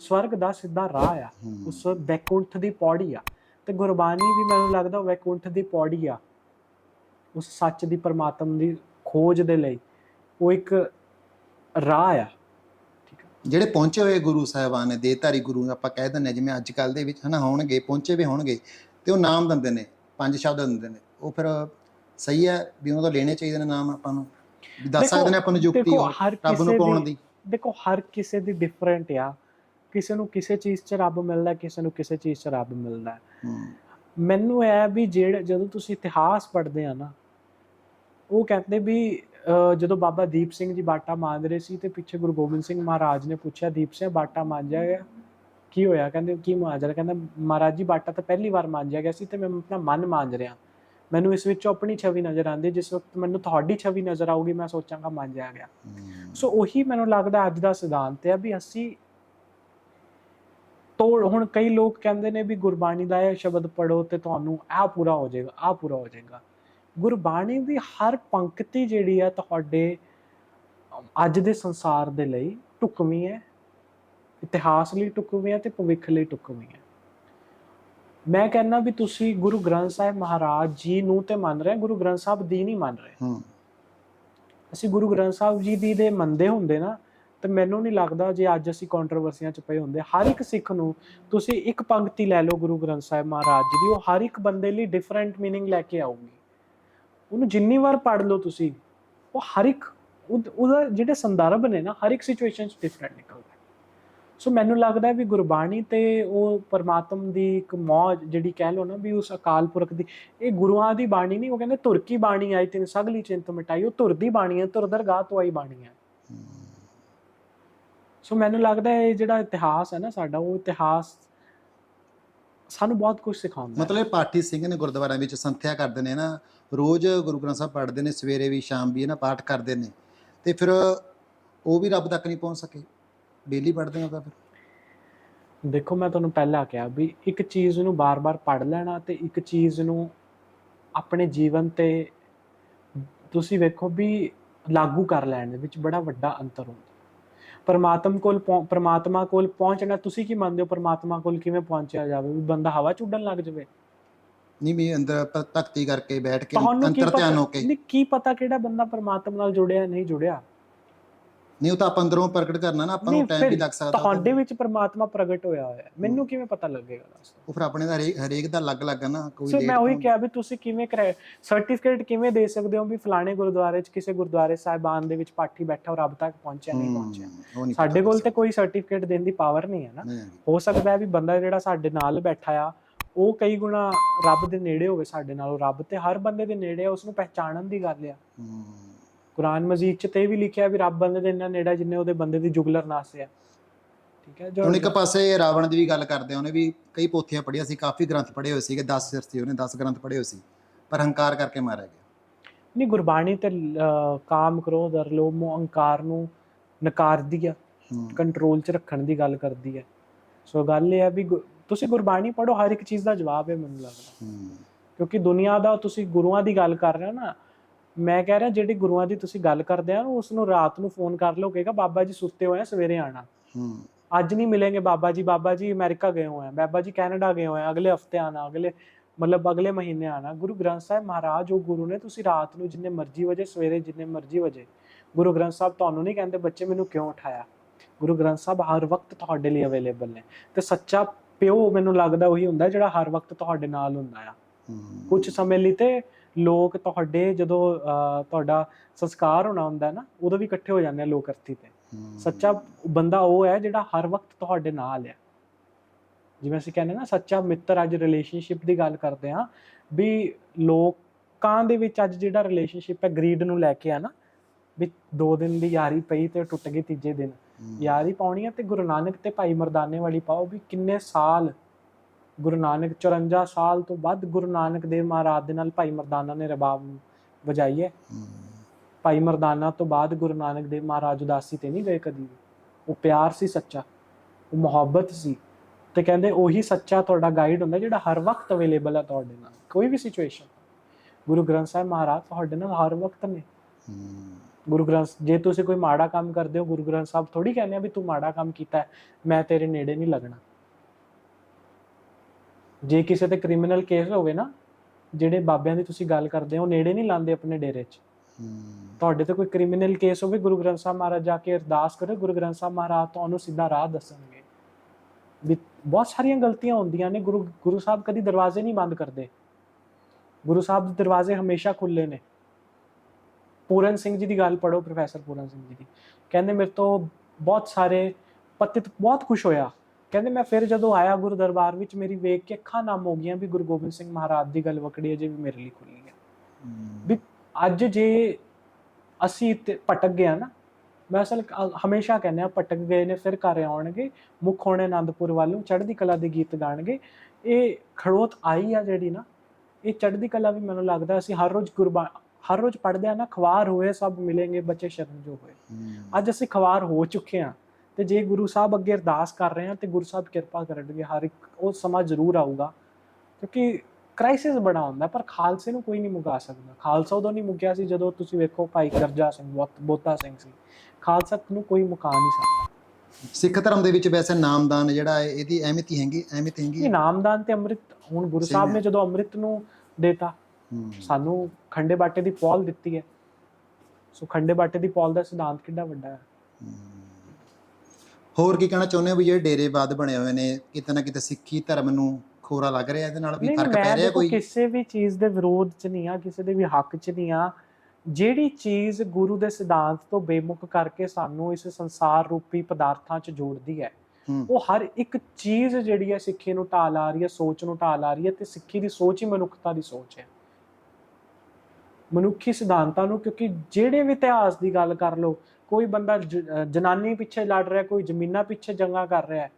ਸਵਰਗ ਦਾ ਸਿੱਧਾ ਰਾਹ ਆ। ਉਸ ਵੈਕੁੰਠ ਦੀ ਪੌੜੀ ਆ। ਤੇ ਗੁਰਬਾਣੀ ਵੀ ਮੈਨੂੰ ਲੱਗਦਾ ਵੈਕੁੰਠ ਦੀ ਪੌੜੀ ਆ। ਉਸ ਸੱਚ ਦੀ ਪਰਮਾਤਮ ਦੀ ਖੋਜ ਦੇ ਲਈ ਉਹ ਇੱਕ ਰਾਹ ਆ। ਜਿਹੜੇ ਪਹੁੰਚੇ ਹੋਏ ਗੁਰੂ ਸਾਹਿਬਾਨ ਨੇ ਦੇਹਧਾਰੀ ਗੁਰੂ ਆਪਾਂ ਕਹਿ ਹਾਂ, ਜਿਵੇਂ ਅੱਜ ਕੱਲ ਦੇ ਵਿੱਚ ਹਨਾ ਹੋਣਗੇ ਪਹੁੰਚੇ ਵੀ ਹੋਣਗੇ ਤੇ ਉਹ ਨਾਮ ਦਿੰਦੇ ਨੇ ਪੰਜ ਸ਼ਬਦ ਦਿੰਦੇ ਨੇ। ਉਹ ਫਿਰ ਸਹੀ ਹੈ ਵੀ ਉਹਨਾਂ ਤੋਂ ਲੈਣੇ ਚਾਹੀਦੇ ਨੇ ਨਾਮ ਆਪਾਂ ਨੂੰ? ਦੱਸ ਸਕਦੇ ਨੇ ਆਪਾਂ ਨੂੰ ਯੁਕਤੀ ਰੱਬ ਨੂੰ ਕਿਸੇ ਪਾਉਣ ਦੀ। ਦੇਖੋ ਹਰ ਕਿਸੇ ਦੀ ਡਿਫਰੈਂਟ ਆ। ਕਿਸੇ ਨੂੰ ਕਿਸੇ ਚੀਜ਼ 'ਚ ਰੱਬ ਮਿਲਦਾ ਕਿਸੇ ਨੂੰ ਕਿਸੇ ਚੀਜ਼ 'ਚ ਰੱਬ ਮਿਲਦਾ। ਮੈਨੂੰ ਇਹ ਵੀ ਜਿਹੜਾ ਜਦੋਂ ਤੁਸੀਂ ਇਤਿਹਾਸ ਪੜ੍ਹਦੇ ਆ ਨਾ ਉਹ ਕਹਿੰਦੇ ਵੀ ਜਦੋਂ ਬਾਬਾ ਦੀਪ ਸਿੰਘ ਜੀ ਬਾਟਾ ਮਾਂਜ ਰਹੇ ਸੀ ਤੇ ਪਿੱਛੇ ਗੁਰੂ ਗੋਬਿੰਦ ਸਿੰਘ ਮਹਾਰਾਜ ਨੇ ਪੁੱਛਿਆ ਦੀਪ ਸਿੰਘ ਬਾਟਾ ਮਾਂਜਿਆ ਗਿਆ? ਕੀ ਹੋਇਆ? ਕਹਿੰਦੇ ਕੀ ਮਾਂਜ ਰਿਹਾ? ਕਹਿੰਦਾ ਮਹਾਰਾਜ ਜੀ ਬਾਟਾ ਤਾਂ ਪਹਿਲੀ ਵਾਰ ਮਾਂਜਿਆ ਗਿਆ ਸੀ ਤੇ ਮੈਂ ਆਪਣਾ ਮਨ ਮਾਂਜ ਰਿਹਾ। ਮੈਨੂੰ ਇਸ ਵਿੱਚੋਂ ਆਪਣੀ ਛਵੀ ਨਜ਼ਰ ਆਉਂਦੀ ਜਿਸ ਵਕਤ ਮੈਨੂੰ ਤੁਹਾਡੀ ਛਵੀ ਨਜ਼ਰ ਆਊਗੀ ਮੈਂ ਸੋਚਾਂਗਾ ਮਾਂਜਿਆ ਗਿਆ। ਸੋ ਉਹੀ ਮੈਨੂੰ ਲੱਗਦਾ ਅੱਜ ਦਾ ਸਿਧਾਂਤ ਹੈ ਵੀ ਅਸੀਂ ਤੋੜ ਹੁਣ ਕਈ ਲੋਕ ਕਹਿੰਦੇ ਨੇ ਵੀ ਗੁਰਬਾਣੀ ਦਾ ਇਹ ਸ਼ਬਦ ਪੜੋ ਤੇ ਤੁਹਾਨੂੰ ਆਹ ਪੂਰਾ ਹੋ ਜਾਏਗਾ ਆਹ ਪੂਰਾ ਹੋ ਜਾਏਗਾ। ਗੁਰਬਾਣੀ ਦੀ ਹਰ ਪੰਕਤੀ ਜਿਹੜੀ ਹੈ ਤੁਹਾਡੇ ਅੱਜ ਦੇ ਸੰਸਾਰ ਦੇ ਲਈ ਢੁਕਵੀਂ ਹੈ ਇਤਿਹਾਸ ਲਈ ਢੁਕਵੀਂ ਹੈ ਤੇ ਭਵਿੱਖ ਲਈ ਢੁਕਵੀਂ ਹੈ ਮੈਂ ਕਹਿੰਦਾ ਵੀ ਤੁਸੀਂ ਗੁਰੂ ਗ੍ਰੰਥ ਸਾਹਿਬ ਮਹਾਰਾਜ ਜੀ ਨੂੰ ਤੇ ਮੰਨ ਰਹੇ ਗੁਰੂ ਗ੍ਰੰਥ ਸਾਹਿਬ ਦੀ ਨਹੀਂ ਮੰਨ ਰਹੇ ਹੂੰ ਅਸੀਂ ਗੁਰੂ ਗ੍ਰੰਥ ਸਾਹਿਬ ਜੀ ਦੀ ਦੇ ਮੰਨਦੇ ਹੁੰਦੇ ਨਾ ਤੇ ਮੈਨੂੰ ਨਹੀਂ ਲੱਗਦਾ ਜੇ ਅੱਜ ਅਸੀਂ ਕੰਟਰੋਵਰਸੀਆਂ ਚ ਪਏ ਹੁੰਦੇ ਹਰ ਇੱਕ ਸਿੱਖ ਨੂੰ ਤੁਸੀਂ ਇੱਕ ਪੰਕਤੀ ਲੈ ਲਓ ਗੁਰੂ ਗ੍ਰੰਥ ਸਾਹਿਬ ਮਹਾਰਾਜ ਜੀ ਦੀ ਉਹ ਹਰ ਇੱਕ ਬੰਦੇ ਲਈ ਡਿਫਰੈਂਟ मीनिंग ਲੈ ਕੇ ਆਊਗੀ ਉਹਨੂੰ ਜਿੰਨੀ ਵਾਰ ਪੜ੍ਹ ਲਓ ਤੁਸੀਂ ਉਹ ਹਰ ਇੱਕ ਉਹਦ- ਜਿਹੜੇ ਸੰਦਰਭ ਨੇ ਨਾ ਹਰ ਇੱਕ ਸਿਚੁਏਸ਼ਨ ਚ ਡਿਫਰੈਂਟ ਨਿਕਲਦਾ ਸੋ ਮੈਨੂੰ ਲੱਗਦਾ ਵੀ ਗੁਰਬਾਣੀ ਤੇ ਉਹ ਪਰਮਾਤਮ ਦੀ ਇੱਕ ਮੌਜ ਜਿਹੜੀ ਕਹਿ ਲਓ ਨਾ ਵੀ ਉਸ ਅਕਾਲ ਪੁਰਖ ਦੀ ਇਹ ਗੁਰੂਆਂ ਦੀ ਬਾਣੀ ਨਹੀਂ ਉਹ ਕਹਿੰਦੇ ਧੁਰ ਕੀ ਬਾਣੀ ਆਈ ਤਿਨ ਸਗਲੀ ਚਿੰਤ ਮਿਟਾਈ ਉਹ ਧੁਰ ਦੀ ਬਾਣੀ ਹੈ ਧੁਰ ਦਰਗਾਹ ਤੋਂ ਆਈ ਬਾਣੀ ਹੈ। ਸੋ ਮੈਨੂੰ ਲੱਗਦਾ ਇਹ ਜਿਹੜਾ ਇਤਿਹਾਸ ਹੈ ਨਾ ਸਾਡਾ ਉਹ ਇਤਿਹਾਸ ਸਾਨੂੰ ਬਹੁਤ ਕੁਝ ਸਿਖਾਉਂਦਾ ਮਤਲਬ ਪਾਠੀ ਸਿੰਘ ਨੇ ਗੁਰਦੁਆਰਿਆਂ ਵਿੱਚ ਸੰਥਿਆ ਕਰਦੇ ਨੇ ਨਾ ਰੋਜ਼ ਗੁਰੂ ਗ੍ਰੰਥ ਸਾਹਿਬ ਪੜ੍ਹਦੇ ਨੇ, ਸਵੇਰੇ ਵੀ, ਸ਼ਾਮ ਵੀ ਨਾ ਪਾਠ ਕਰਦੇ ਨੇ। ਤੇ ਫਿਰ ਉਹ ਵੀ ਰੱਬ ਤੱਕ ਨਹੀਂ ਪਹੁੰਚ ਸਕੇ। ਡੇਲੀ ਪੜ੍ਹਦੇ ਹੋ ਤਾਂ ਫਿਰ? ਦੇਖੋ, ਮੈਂ ਤੁਹਾਨੂੰ ਪਹਿਲਾਂ ਕਿਹਾ ਵੀ ਇੱਕ ਚੀਜ਼ ਨੂੰ ਬਾਰ-ਬਾਰ ਪੜ੍ਹ ਲੈਣਾ ਤੇ ਇੱਕ ਚੀਜ਼ ਨੂੰ ਆਪਣੇ ਜੀਵਨ ਤੇ ਤੁਸੀਂ ਵੇਖੋ ਵੀ ਲਾਗੂ ਕਰ ਲੈਣ ਦੇ ਵਿੱਚ ਬੜਾ ਵੱਡਾ ਅੰਤਰ ਹੁੰਦਾ। ਪਰਮਾਤਮ ਕੋਲ ਪਹੁੰ- ਪਰਮਾਤਮਾ ਕੋਲ ਪਹੁੰਚਣਾ, ਤੁਸੀਂ ਕੀ ਮੰਨਦੇ ਹੋ? ਪਰਮਾਤਮਾ ਕੋਲ ਕਿਵੇਂ ਪਹੁੰਚਿਆ ਜਾਵੇ? ਵੀ ਬੰਦਾ ਹਵਾ ਚ ਉੱਡਣ ਲੱਗ ਜਾਵੇ। ਨਹੀਂ ਵੀ ਅੰਦਰ ਭਗਤੀ ਕਰਕੇ ਬੈਠ ਕੇ ਤੁਹਾਨੂੰ ਕੀ ਅੰਤਰ ਧਿਆਨ ਹੋ ਪਤਾ ਕੇ। ਨਹੀਂ ਕੀ ਪਤਾ ਕਿਹੜਾ ਬੰਦਾ ਪਰਮਾਤਮਾ ਨਾਲ ਜੁੜਿਆ ਨਹੀਂ ਜੁੜਿਆ? ਨਹੀਂ ਉਹ ਤਾਂ ਆਪਾਂ ਅੰਦਰੋਂ ਪ੍ਰਗਟ ਕਰਨਾ ਨਾ ਆਪਾਂ ਨੂੰ ਟਾਈਮ ਫਿਰ ਵੀ ਲੱਗ ਸਕਦਾ ਤੁਹਾਡੇ ਵਿੱਚ ਪਰਮਾਤਮਾ ਪ੍ਰਗਟ ਹੋਇਆ ਹੋਇਆ ਹੈ। ਮੈਨੂੰ ਕਿਵੇਂ ਪਤਾ ਲੱਗੇਗਾ ਦੱਸੋ ਉਹ ਫਿਰ ਆਪਣੇ ਦਾ ਹਰੇਕ ਹਰੇਕ ਦਾ ਅਲੱਗ ਅਲੱਗ ਹੈ ਨਾ ਕੋਈ ਸੋ late ਮੈਂ ਉਹੀ ਕਿਹਾ ਵੀ ਤੁਸੀਂ ਕਿਵੇਂ ਸਰਟੀਫਿਕੇਟ ਕਿਵੇਂ ਦੇ ਸਕਦੇ ਹੋ ਵੀ ਫਲਾਣੇ ਗੁਰਦੁਆਰੇ 'ਚ ਕਿਸੇ ਗੁਰਦੁਆਰੇ ਸਾਹਿਬਾਨ ਦੇ ਵਿੱਚ ਪਾਠੀ ਬੈਠਾ ਉਹ ਰੱਬ ਤੱਕ ਪਹੁੰਚਿਆ ਨਹੀਂ ਹੂੰ, ਪਹੁੰਚਿਆ? ਉਹ ਨਹੀਂ ਸਾਡੇ ਕੋਲ ਤੇ ਕੋਈ ਸਰਟੀਫਿਕੇਟ ਦੇਣ ਦੀ ਪਾਵਰ ਨਹੀਂ ਹੈ ਨਾ। ਨਹੀਂ। ਹੈਗੀ। ਹੋ ਸਕਦਾ ਹੈ ਵੀ ਬੰਦਾ ਜਿਹੜਾ ਸਾਡੇ ਨਾਲ ਬੈਠਾ ਆ ਉਹ ਕਈ ਗੁਣਾ ਰੱਬ ਦੇ ਨੇੜੇ ਹੋਵੇ ਸਾਡੇ ਨਾਲੋਂ ਰੱਬ ਤੇ ਹਰ ਬੰਦੇ ਦੇ ਨੇੜੇ ਆ ਉਸ ਨੂੰ ਪਹਿਚਾਣਨ ਦੀ ਗੱਲ ਆ। ਕੁਰਾਨ ਮਜੀਦ 'ਚ ਤੇ ਵੀ ਲਿਖਿਆ ਵੀ ਰੱਬ ਬੰਦੇ ਦੇ ਇੰਨਾ ਨੇੜੇ ਆ ਜਿੰਨੇ ਉਹਦੇ ਬੰਦੇ ਦੀ ਜੁਗਲਰ ਨਾਸ ਆ। ਠੀਕ ਹੈ ਜੋ ਹੁਣ ਇੱਕ ਪਾਸੇ ਰਾਵਣ ਦੀ ਵੀ ਗੱਲ ਕਰਦੇ ਆ ਉਹਨੇ ਵੀ ਕਈ ਪੋਥੀਆਂ ਪੜ੍ਹੀਆਂ ਸੀ ਕਾਫੀ ਗ੍ਰੰਥ ਪੜ੍ਹੇ ਹੋਏ ਸੀਗੇ 10 ਸਿਰ ਸੀ ਉਹਨੇ 10 ਗ੍ਰੰਥ ਪੜ੍ਹੇ ਹੋਏ ਸੀ ਪਰ ਹੰਕਾਰ ਕਰਕੇ ਮਾਰਿਆ ਗਿਆ। ਨਹੀਂ ਗੁਰਬਾਣੀ ਤੇ ਕਾਮ ਕ੍ਰੋਧ ਅਰ ਲੋਭ ਮੋਹ ਅਹੰਕਾਰ ਨੂੰ ਨਕਾਰਦੀ ਆ ਕੰਟਰੋਲ 'ਚ ਰੱਖਣ ਦੀ ਗੱਲ ਕਰਦੀ ਹੈ ਸੋ ਗੱਲ ਇਹ ਹੈ ਵੀ ਤੁਸੀਂ ਗੁਰਬਾਣੀ ਪੜ੍ਹੋ ਹਰ ਇੱਕ ਚੀਜ਼ ਦਾ ਜਵਾਬ ਹੈ ਮੈਨੂੰ ਲੱਗਦਾ। ਕਿਉਂਕਿ ਦੁਨੀਆ ਦਾ ਤੁਸੀਂ ਗੁਰੂਆਂ ਦੀ ਗੱਲ ਕਰ ਰਹੇ ਹੋ ਨਾ ਮੈਂ ਕਹਿ ਰਿਹਾ ਜਿਹੜੀ ਗੁਰੂਆਂ ਦੀ ਤੁਸੀਂ ਗੱਲ ਕਰਦੇ ਆ ਉਸ ਨੂੰ ਰਾਤ ਨੂੰ ਫੋਨ ਕਰ ਲਓ ਕਹੇਗਾ ਬਾਬਾ ਜੀ ਸੁੱਤੇ ਹੋਏ ਆ ਸਵੇਰੇ ਆਣਾ। ਅੱਜ ਨਹੀਂ ਮਿਲेंगे ਬਾਬਾ ਜੀ ਬਾਬਾ ਜੀ ਅਮਰੀਕਾ ਗਏ ਹੋਏ ਆ ਬਾਬਾ ਜੀ ਕੈਨੇਡਾ ਗਏ ਹੋਏ ਆ ਅਗਲੇ ਹਫ਼ਤੇ ਆਣਾ ਅਗਲੇ ਮਤਲਬ ਅਗਲੇ ਮਹੀਨੇ ਆਣਾ। ਗੁਰੂ ਗ੍ਰੰਥ ਸਾਹਿਬ ਮਹਾਰਾਜ ਉਹ ਗੁਰੂ ਨੇ ਤੁਸੀਂ ਰਾਤ ਨੂੰ ਜਿੰਨੇ ਮਰਜ਼ੀ ਵਜੇ ਸਵੇਰੇ ਜਿੰਨੇ ਮਰਜ਼ੀ ਵਜੇ ਗੁਰੂ ਗ੍ਰੰਥ ਸਾਹਿਬ ਤੁਹਾਨੂੰ ਨਹੀਂ ਕਹਿੰਦੇ ਬੱਚੇ ਮੈਨੂੰ ਕਿਉਂ ਉਠਾਇਆ? ਗੁਰੂ ਗ੍ਰੰਥ ਸਾਹਿਬ ਹਰ ਵਕਤ ਤੁਹਾਡੇ ਲਈ ਅਵੇਲੇਬਲ ਨੇ। ਤੇ ਸੱਚਾ ਪਿਓ ਮੈਨੂੰ ਲੱਗਦਾ ਉਹੀ ਹੁੰਦਾ ਜਿਹੜਾ ਹਰ ਵਕਤ ਤੁਹਾਡੇ ਨਾਲ ਹੁੰਦਾ ਆ। ਕੁਝ ਸਮੇਂ ਲਈ ਤੇ ਲੋਕ ਤੁਹਾਡੇ ਜਦੋਂ ਤੁਹਾਡਾ ਸੰਸਕਾਰ ਹੋਣਾ ਹੁੰਦਾ ਨਾ ਉਦੋਂ ਵੀ ਇਕੱਠੇ ਹੋ ਜਾਂਦੇ ਆ ਲੋਕ ਅਰਥੀ ਤੇ। ਸੱਚਾ ਬੰਦਾ ਉਹ ਹੈ ਜਿਹੜਾ ਹਰ ਵਕਤ ਤੁਹਾਡੇ ਨਾਲ ਹੈ ਜਿਵੇਂ ਅਸੀਂ ਕਹਿੰਦੇ ਨਾ ਸੱਚਾ ਮਿੱਤਰ ਅੱਜ ਰਿਲੇਸ਼ਨਸ਼ਿਪ ਦੀ ਗੱਲ ਕਰਦੇ ਹਾਂ ਵੀ ਲੋਕਾਂ ਦੇ ਵਿੱਚ ਅੱਜ ਜਿਹੜਾ ਰਿਲੇਸ਼ਨਸ਼ਿਪ ਹੈ ਗਰੀਡ ਨੂੰ ਲੈ ਕੇ ਆ ਨਾ ਵੀ ਦੋ ਦਿਨ ਦੀ ਯਾਰੀ ਪਈ ਤੇ ਟੁੱਟ ਗਈ ਤੀਜੇ ਦਿਨ। ਹੂੰ, ਯਾਰੀ ਪਾਉਣੀ ਹੈ ਤੇ ਗੁਰੂ ਨਾਨਕ ਤੇ ਭਾਈ ਮਰਦਾਨੇ ਵਾਲੀ ਪਾਓ ਵੀ ਕਿੰਨੇ ਸਾਲ ਗੁਰੂ ਨਾਨਕ 54 ਸਾਲ ਤੋਂ ਬਾਅਦ ਗੁਰੂ ਨਾਨਕ ਦੇਵ ਮਹਾਰਾਜ ਦੇ ਨਾਲ ਭਾਈ ਮਰਦਾਨਾ ਨੇ ਰਬਾਬ ਵਜਾਈ ਹੈ। ਭਾਈ ਮਰਦਾਨਾ ਤੋਂ ਬਾਅਦ ਗੁਰੂ ਨਾਨਕ ਦੇਵ ਮਹਾਰਾਜ ਉਦਾਸੀ ਤੇ ਨਹੀਂ ਗਏ ਕਦੀ ਉਹ ਪਿਆਰ ਸੀ ਸੱਚਾ ਉਹ ਮੁਹੱਬਤ ਸੀ ਤੇ ਕਹਿੰਦੇ ਉਹੀ ਸੱਚਾ ਤੁਹਾਡਾ ਗਾਈਡ ਹੁੰਦਾ ਜਿਹੜਾ ਹਰ ਵਕਤ ਅਵੇਲੇਬਲ ਹੈ ਤੁਹਾਡੇ ਨਾਲ ਕੋਈ ਵੀ ਸਿਚੁਏਸ਼ਨ ਗੁਰੂ ਗ੍ਰੰਥ ਸਾਹਿਬ ਮਹਾਰਾਜ ਤੁਹਾਡੇ ਨਾਲ ਹਰ ਵਕਤ ਨੇ। ਗੁਰੂ ਗ੍ਰੰਥ ਜੇ ਤੁਸੀਂ ਕੋਈ ਮਾੜਾ ਕੰਮ ਕਰਦੇ ਹੋ ਗੁਰੂ ਗ੍ਰੰਥ ਸਾਹਿਬ ਥੋੜੀ ਕਹਿੰਦੇ ਆ ਵੀ ਤੂੰ ਮਾੜਾ ਕੰਮ ਕੀਤਾ ਹੈ, ਮੈਂ ਤੇਰੇ ਨੇੜੇ ਨਹੀਂ ਲੱਗਣਾ। ਜੇ ਕਿਸੇ ਤੇ ਕ੍ਰਿਮੀਨਲ ਕੇਸ ਹੋਵੇ ਨਾ ਜਿਹੜੇ ਬਾਬਿਆਂ ਦੀ ਤੁਸੀਂ ਗੱਲ ਕਰਦੇ ਹੋ ਨੇੜੇ ਨਹੀਂ ਲਾਉਂਦੇ ਆਪਣੇ ਡੇਰੇ 'ਚ। ਤੁਹਾਡੇ ਤੇ ਕੋਈ ਕ੍ਰਿਮੀਨਲ ਕੇਸ ਹੋਵੇ ਗੁਰੂ ਗ੍ਰੰਥ ਸਾਹਿਬ ਮਹਾਰਾਜ ਜਾ ਕੇ ਅਰਦਾਸ ਕਰੋ ਗੁਰੂ ਗ੍ਰੰਥ ਸਾਹਿਬ ਮਹਾਰਾਜ ਤੁਹਾਨੂੰ ਸਿੱਧਾ ਰਾਹ ਦੱਸਣਗੇ। ਵੀ ਬਹੁਤ ਸਾਰੀਆਂ ਗਲਤੀਆਂ ਹੁੰਦੀਆਂ ਨੇ ਗੁਰੂ ਗੁਰੂ ਸਾਹਿਬ ਕਦੀ ਦਰਵਾਜ਼ੇ ਨਹੀਂ ਬੰਦ ਕਰਦੇ। ਗੁਰੂ ਸਾਹਿਬ ਦੇ ਦਰਵਾਜ਼ੇ ਹਮੇਸ਼ਾ ਖੁੱਲੇ ਨੇ। ਪੂਰਨ ਸਿੰਘ ਜੀ ਦੀ ਗੱਲ ਪੜੋ ਪ੍ਰੋਫੈਸਰ ਪੂਰਨ ਸਿੰਘ ਜੀ ਦੀ। ਕਹਿੰਦੇ ਮੇਰੇ ਤੋਂ ਬਹੁਤ ਸਾਰੇ ਪਤਿਤ ਬਹੁਤ ਖੁਸ਼ ਹੋਇਆ। ਕਹਿੰਦੇ ਮੈਂ ਫਿਰ ਜਦੋਂ ਆਇਆ ਗੁਰੂ ਦਰਬਾਰ ਵਿੱਚ ਮੇਰੀ ਵੇਖ ਕੇ ਅੱਖਾਂ ਨਮ ਹੋ ਗਈਆਂ ਵੀ ਗੁਰੂ ਗੋਬਿੰਦ ਸਿੰਘ ਮਹਾਰਾਜ ਦੀ ਗੱਲ ਵਕੜੀ ਅਜੇ ਵੀ ਮੇਰੇ ਲਈ ਖੁੱਲੀ ਹੈ। ਵੀ ਅੱਜ ਜੇ ਅਸੀਂ ਭਟਕ ਗਿਆ ਨਾ ਮੈਂ ਅਸਲ ਹਮੇਸ਼ਾ ਕਹਿੰਦੇ ਆ ਭਟਕ ਗਏ ਨੇ ਫਿਰ ਘਰ ਆਉਣਗੇ ਮੁੱਖ ਹੋਣੇ ਆਨੰਦਪੁਰ ਵੱਲੋਂ ਚੜ੍ਹਦੀ ਕਲਾ ਦੇ ਗੀਤ ਗਾਣਗੇ। ਇਹ ਖੜੋਤ ਆਈ ਆ ਜਿਹੜੀ ਨਾ ਇਹ ਚੜ੍ਹਦੀ ਕਲਾ ਵੀ ਮੈਨੂੰ ਲੱਗਦਾ ਅਸੀਂ ਹਰ ਰੋਜ਼ ਗੁਰਬਾ ਹਰ ਰੋਜ਼ ਪੜ੍ਹਦੇ ਆ ਨਾ ਖਵਾਰ ਹੋਏ ਸਭ ਮਿਲेंगे ਬੱਚੇ ਸ਼ਰਨ ਜੋ ਹੋਏ। ਅੱਜ ਅਸੀਂ ਖਵਾਰ ਹੋ ਚੁੱਕੇ ਆ ਤੇ ਜੇ ਗੁਰੂ ਸਾਹਿਬ ਅੱਗੇ ਅਰਦਾਸ ਕਰ ਰਹੇ ਆ ਤੇ ਗੁਰੂ ਸਾਹਿਬ ਕਿਰਪਾ ਕਰਨਗੇ ਹਰ ਇੱਕ ਉਹ ਸਮਾਂ ਜ਼ਰੂਰ ਆਊਗਾ। ਕਿਉਂਕਿ ਕ੍ਰਾਈਸਿਸ ਬੜਾ ਹੁੰਦਾ ਪਰ ਖਾਲਸੇ ਨੂੰ ਕੋਈ ਨਹੀਂ ਮੁਕਾ ਸਕਦਾ। ਖਾਲਸਾ ਉਦੋਂ ਨਹੀਂ ਮੁਕਿਆ ਸੀ ਜਦੋਂ ਤੁਸੀਂ ਵੇਖੋ ਭਾਈ ਕਰਜਾ ਸਿੰਘ ਬੋਤਾ ਸਿੰਘ ਸੀ। ਖਾਲਸਾ ਨੂੰ ਕੋਈ ਮੁਕਾ ਨਹੀਂ ਸਕਦਾ। ਸਿੱਖ ਧਰਮ ਦੇ ਵਿੱਚ ਵੈਸੇ ਨਾਮਦਾਨ ਜਿਹੜਾ ਹੈ ਇਹਦੀ ਅਹਿਮੀਅਤ ਹੀ ਹੈਗੀ ਅਹਿਮੀਅਤ ਹੈਗੀ। ਇਹ ਨਾਮਦਾਨ ਤੇ ਅੰਮ੍ਰਿਤ ਹੁਣ ਗੁਰੂ ਸਹੀ ਸਾਹਿਬ। ਨੇ ਜਦੋਂ ਅੰਮ੍ਰਿਤ ਨੂੰ ਦੇਤਾ ਸਾਨੂੰ ਖੰਡੇ ਬਾਟੇ ਦੀ ਪੌਲ ਦਿੱਤੀ ਹੈ। ਸੋ ਖੰਡੇ ਬਾਟੇ ਦੀ ਪੌਲ ਦਾ ਸਿਧਾਂਤ ਕਿੰਨਾ ਵੱਡਾ ਹੈ। ਹੋਰ ਕੀ ਕਹਿਣਾ ਚਾਹੁੰਦੇ ਹੋ ਵੀ ਜਿਹੜੇ ਡੇਰੇਵਾਦ ਬਣੇ ਹੋਏ ਨੇ ਕਿਤੇ ਨਾ ਕਿਤੇ ਸਿੱਖੀ ਧਰਮ ਨੂੰ ਖੋਰਾ ਲੱਗ ਰਿਹਾ ਇਹਦੇ ਨਾਲ ਵੀ ਫ਼ਰਕ ਪੈ ਰਿਹਾ ਕੋਈ? ਕਿਸੇ ਵੀ ਚੀਜ਼ ਦੇ ਵਿਰੋਧ 'ਚ ਨਹੀਂ ਆ ਕਿਸੇ ਦੇ ਵੀ ਹੱਕ 'ਚ ਨਹੀਂ ਆ ਜਿਹੜੀ ਚੀਜ਼ ਗੁਰੂ ਦੇ ਸਿਧਾਂਤ ਤੋਂ ਬੇਮੁਖ ਕਰਕੇ ਸਾਨੂੰ ਇਸ ਸੰਸਾਰ ਰੂਪੀ ਪਦਾਰਥਾਂ 'ਚ ਜੋੜਦੀ ਹੈ ਹੂੰ ਉਹ ਹਰ ਇੱਕ ਚੀਜ਼ ਜਿਹੜੀ ਹੈ ਸਿੱਖੀ ਨੂੰ ਢਾਲ ਆ ਰਹੀ ਹੈ ਸੋਚ ਨੂੰ ਢਾਲ ਆ ਰਹੀ ਹੈ ਤੇ ਸਿੱਖੀ ਦੀ ਸੋਚ ਹੀ ਮਨੁੱਖਤਾ ਦੀ ਸੋਚ ਹੈ। ਮਨੁੱਖੀ ਸਿਧਾਂਤਾਂ ਨੂੰ ਕਿਉਂਕਿ ਜਿਹੜੇ ਵੀ ਇਤਿਹਾਸ ਦੀ ਗੱਲ ਕਰ ਲਓ ਕੋਈ ਬੰਦਾ ਜਨਾਨੀ ਪਿੱਛੇ ਲੜ ਰਿਹਾ ਕੋਈ ਜ਼ਮੀਨਾਂ ਪਿੱਛੇ ਜੰਗਾਂ ਕਰ ਰਿਹਾ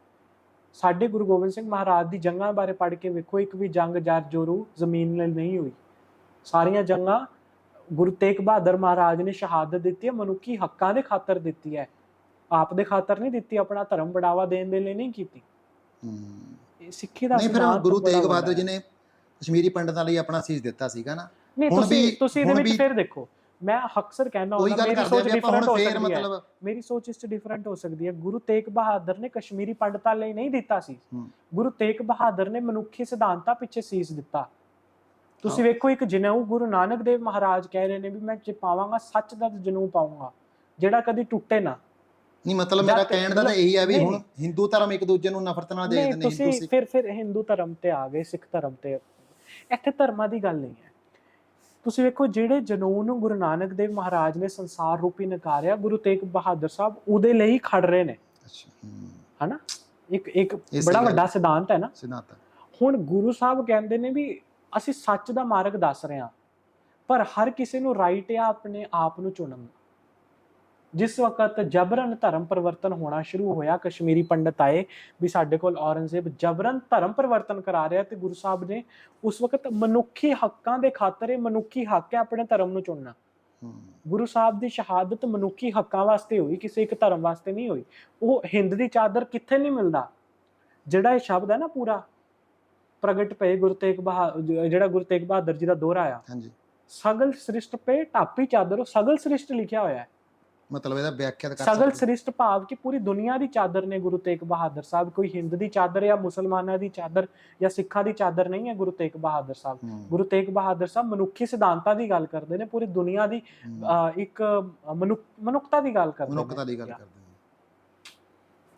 ਸਾਡੇ ਗੁਰੂ ਗੋਬਿੰਦ ਸਿੰਘ ਮਹਾਰਾਜ ਦੀ ਜੰਗਾਂ ਬਾਰੇ ਪੜ੍ਹ ਕੇ ਵੇਖੋ ਇੱਕ ਵੀ ਜੰਗ ਜਰ ਜੋਰੂ ਜ਼ਮੀਨ ਲਈ ਨਹੀਂ ਹੋਈ। ਸਾਰੀਆਂ ਜੰਗਾਂ ਗੁਰੂ ਤੇਗ ਬਹਾਦਰ ਮਹਾਰਾਜ ਨੇ ਸ਼ਹਾਦਤ ਦਿੱਤੀ ਹੈ ਮਨੁੱਖੀ ਹੱਕਾਂ ਦੇ ਖਾਤਰ ਦਿੱਤੀ ਹੈ। ਆਪ ਦੇ ਖਾਤਰ ਨਹੀਂ ਦਿੱਤੀ ਆਪਣਾ ਧਰਮ ਬੜਾਵਾ ਦੇਣ ਦੇ ਲਈ ਨਹੀਂ ਕੀਤੀ। ਇਹ ਸਿੱਖੀ ਦਾ ਨਹੀਂ ਫਿਰ ਗੁਰੂ ਤੇਗ ਬਹਾਦਰ ਜੀ। ਨੇ ਕਸ਼ਮੀਰੀ ਪੰਡਤਾਂ ਲਈ ਆਪਣਾ ਸੀਸ ਦਿੱਤਾ ਸੀਗਾ ਨਾ। ਨਹੀਂ ਤੁਸੀਂ ਤੁਸੀਂ ਇਹਦੇ ਵਿੱਚ ਫਿਰ ਦੇਖੋ ਮੈਂ ਅਕਸਰ ਕਹਿੰਦਾ ਹੁੰਦਾ ਮੇਰੀ ਸੋਚ ਡਿਫਰੈਂਟ ਹੁਣ ਹੋ ਸਕਦੀ ਹੈ। ਮਤਲਬ ਮੇਰੀ ਸੋਚ ਇਸ ਚ ਡਿਫਰੈਂਟ ਹੋ ਸਕਦੀ ਹੈ। ਗੁਰੂ ਤੇਗ ਬਹਾਦਰ ਨੇ ਕਸ਼ਮੀਰੀ ਪੰਡਤਾਂ ਲਈ ਨਹੀਂ ਦਿੱਤਾ ਸੀ। ਗੁਰੂ ਤੇਗ ਬਹਾਦਰ ਨੇ ਮਨੁੱਖੀ ਸਿਧਾਂਤਾਂ ਪਿੱਛੇ ਸੀਸ ਦਿੱਤਾ। ਤੁਸੀਂ। ਵੇਖੋ ਇੱਕ ਜਨੇਊ ਗੁਰੂ ਨਾਨਕ ਦੇਵ ਮਹਾਰਾਜ ਕਹਿ ਰਹੇ ਨੇ ਵੀ ਮੈਂ ਜੇ ਪਾਵਾਂਗਾ ਸੱਚ ਦਾ ਜਨੂ ਪਾਵਾਂਗਾ ਜਿਹੜਾ ਕਦੀ ਟੁੱਟੇ ਨਾ। ਨਹੀਂ ਮਤਲਬ ਮੇਰਾ ਤੇ- ਕਹਿਣ ਦਾ ਤਾਂ ਇਹੀ ਹੈ ਵੀ ਹੁਣ ਹਿੰਦੂ ਧਰਮ ਇੱਕ ਦੂਜੇ ਨੂੰ ਨਫ਼ਰਤ ਨਾਲ ਦੇਖਦੇ ਨੇ ਤੁਸੀਂ ਫਿਰ ਫਿਰ ਹਿੰਦੂ ਧਰਮ ਤੇ ਆ ਗਏ ਸਿੱਖ ਧਰਮ ਤੇ। ਇੱਥੇ ਧਰਮਾਂ ਦੀ ਗੱਲ ਨਹੀਂ ਹੈ। ਤੁਸੀਂ ਵੇਖੋ ਜਿਹੜੇ ਜਨੂਨ ਨੂੰ ਗੁਰੂ ਨਾਨਕ ਦੇਵ ਮਹਾਰਾਜ ਨੇ ਸੰਸਾਰ ਰੂਪੀ ਨਕਾਰਿਆ ਗੁਰੂ ਤੇਗ ਬਹਾਦਰ ਸਾਹਿਬ ਉਹਦੇ ਲਈ ਖੜ ਰਹੇ ਨੇ। ਅੱਛਾ ਹਨਾ? ਇੱਕ ਇੱਕ ਬੜਾ ਵੱਡਾ ਸਿਧਾਂਤ ਹੈ ਨਾ। ਸਿਧਾਂਤ ਹੁਣ ਗੁਰੂ ਸਾਹਿਬ ਕਹਿੰਦੇ ਨੇ ਵੀ ਅਸੀਂ ਸੱਚ ਦਾ ਮਾਰਗ ਦੱਸ ਰਹੇ ਹਾਂ ਪਰ ਹਰ ਕਿਸੇ ਨੂੰ ਰਾਈਟ ਹੈ ਆਪਣੇ ਆਪ ਨੂੰ ਚੁਣਨ ਦਾ। ਜਿਸ ਵਕਤ ਜਬਰਨ ਧਰਮ ਪਰਿਵਰਤਨ ਹੋਣਾ ਸ਼ੁਰੂ ਹੋਇਆ ਕਸ਼ਮੀਰੀ ਪੰਡਤ ਆਏ ਵੀ ਸਾਡੇ ਕੋਲ ਔਰੰਗਜ਼ੇਬ ਜਬਰਨ ਧਰਮ ਪਰਿਵਰਤਨ ਕਰਾ ਰਿਹਾ ਤੇ ਗੁਰੂ ਸਾਹਿਬ ਨੇ ਉਸ ਵਕਤ ਮਨੁੱਖੀ ਹੱਕਾਂ ਦੇ ਖਾਤਰ ਇਹ ਮਨੁੱਖੀ ਹੱਕ ਹੈ ਆਪਣੇ ਧਰਮ ਨੂੰ ਚੁਣਨਾ। ਗੁਰੂ ਸਾਹਿਬ ਦੀ ਸ਼ਹਾਦਤ ਮਨੁੱਖੀ ਹੱਕਾਂ ਵਾਸਤੇ ਹੋਈ ਕਿਸੇ ਇੱਕ ਧਰਮ ਵਾਸਤੇ ਨਹੀਂ ਹੋਈ। ਉਹ ਹਿੰਦ ਦੀ ਚਾਦਰ ਕਿੱਥੇ ਨਹੀਂ ਮਿਲਦਾ? ਜਿਹੜਾ ਇਹ ਸ਼ਬਦ ਹੈ ਨਾ ਪੂਰਾ ਪ੍ਰਗਟ ਪਏ ਗੁਰੂ ਤੇਗ ਬਹਾਦਰ ਜਿਹੜਾ ਗੁਰੂ ਤੇਗ ਬਹਾਦਰ ਜੀ ਦਾ ਦੋਹਰਾ ਆ। ਹਾਂਜੀ। ਸਗਲ ਸ੍ਰਿਸ਼ਟ ਪੇ ਟਾਪੀ ਚਾਦਰ ਉਹ ਸਗਲ ਸ੍ਰਿਸ਼ਟ ਲਿਖਿਆ ਹੋਇਆ ਹੈ। ਮਤਲਬ ਇਹਦਾ ਵਿਆਖਿਆ ਕਰ ਸਗਲ ਸਕਦੇ। ਸ੍ਰਿਸ਼ਟ ਭਾਵ ਕਿ ਪੂਰੀ ਦੁਨੀਆ ਦੀ ਚਾਦਰ ਨੇ ਗੁਰੂ ਤੇਗ ਬਹਾਦਰ ਸਾਹਿਬ ਕੋਈ ਹਿੰਦ ਦੀ ਚਾਦਰ ਜਾਂ ਮੁਸਲਮਾਨਾਂ ਦੀ ਚਾਦਰ ਜਾਂ ਸਿੱਖਾਂ ਦੀ ਚਾਦਰ ਨਹੀਂ ਹੈ ਗੁਰੂ ਤੇਗ ਬਹਾਦਰ ਸਾਹਿਬ। ਗੁਰੂ ਤੇਗ ਬਹਾਦਰ ਸਾਹਿਬ ਮਨੁੱਖੀ ਸਿਧਾਂਤਾਂ ਦੀ ਗੱਲ ਕਰਦੇ ਨੇ ਪੂਰੀ ਦੁਨੀਆ ਦੀ ਇੱਕ ਮਨੁੱਖ ਮਨੁੱਖਤਾ ਦੀ ਗੱਲ ਕਰਦੇ ਮਨੁੱਖਤਾ ਨੇ। ਦੀ ਗੱਲ. ਕਰਦੇ ਹਾਂ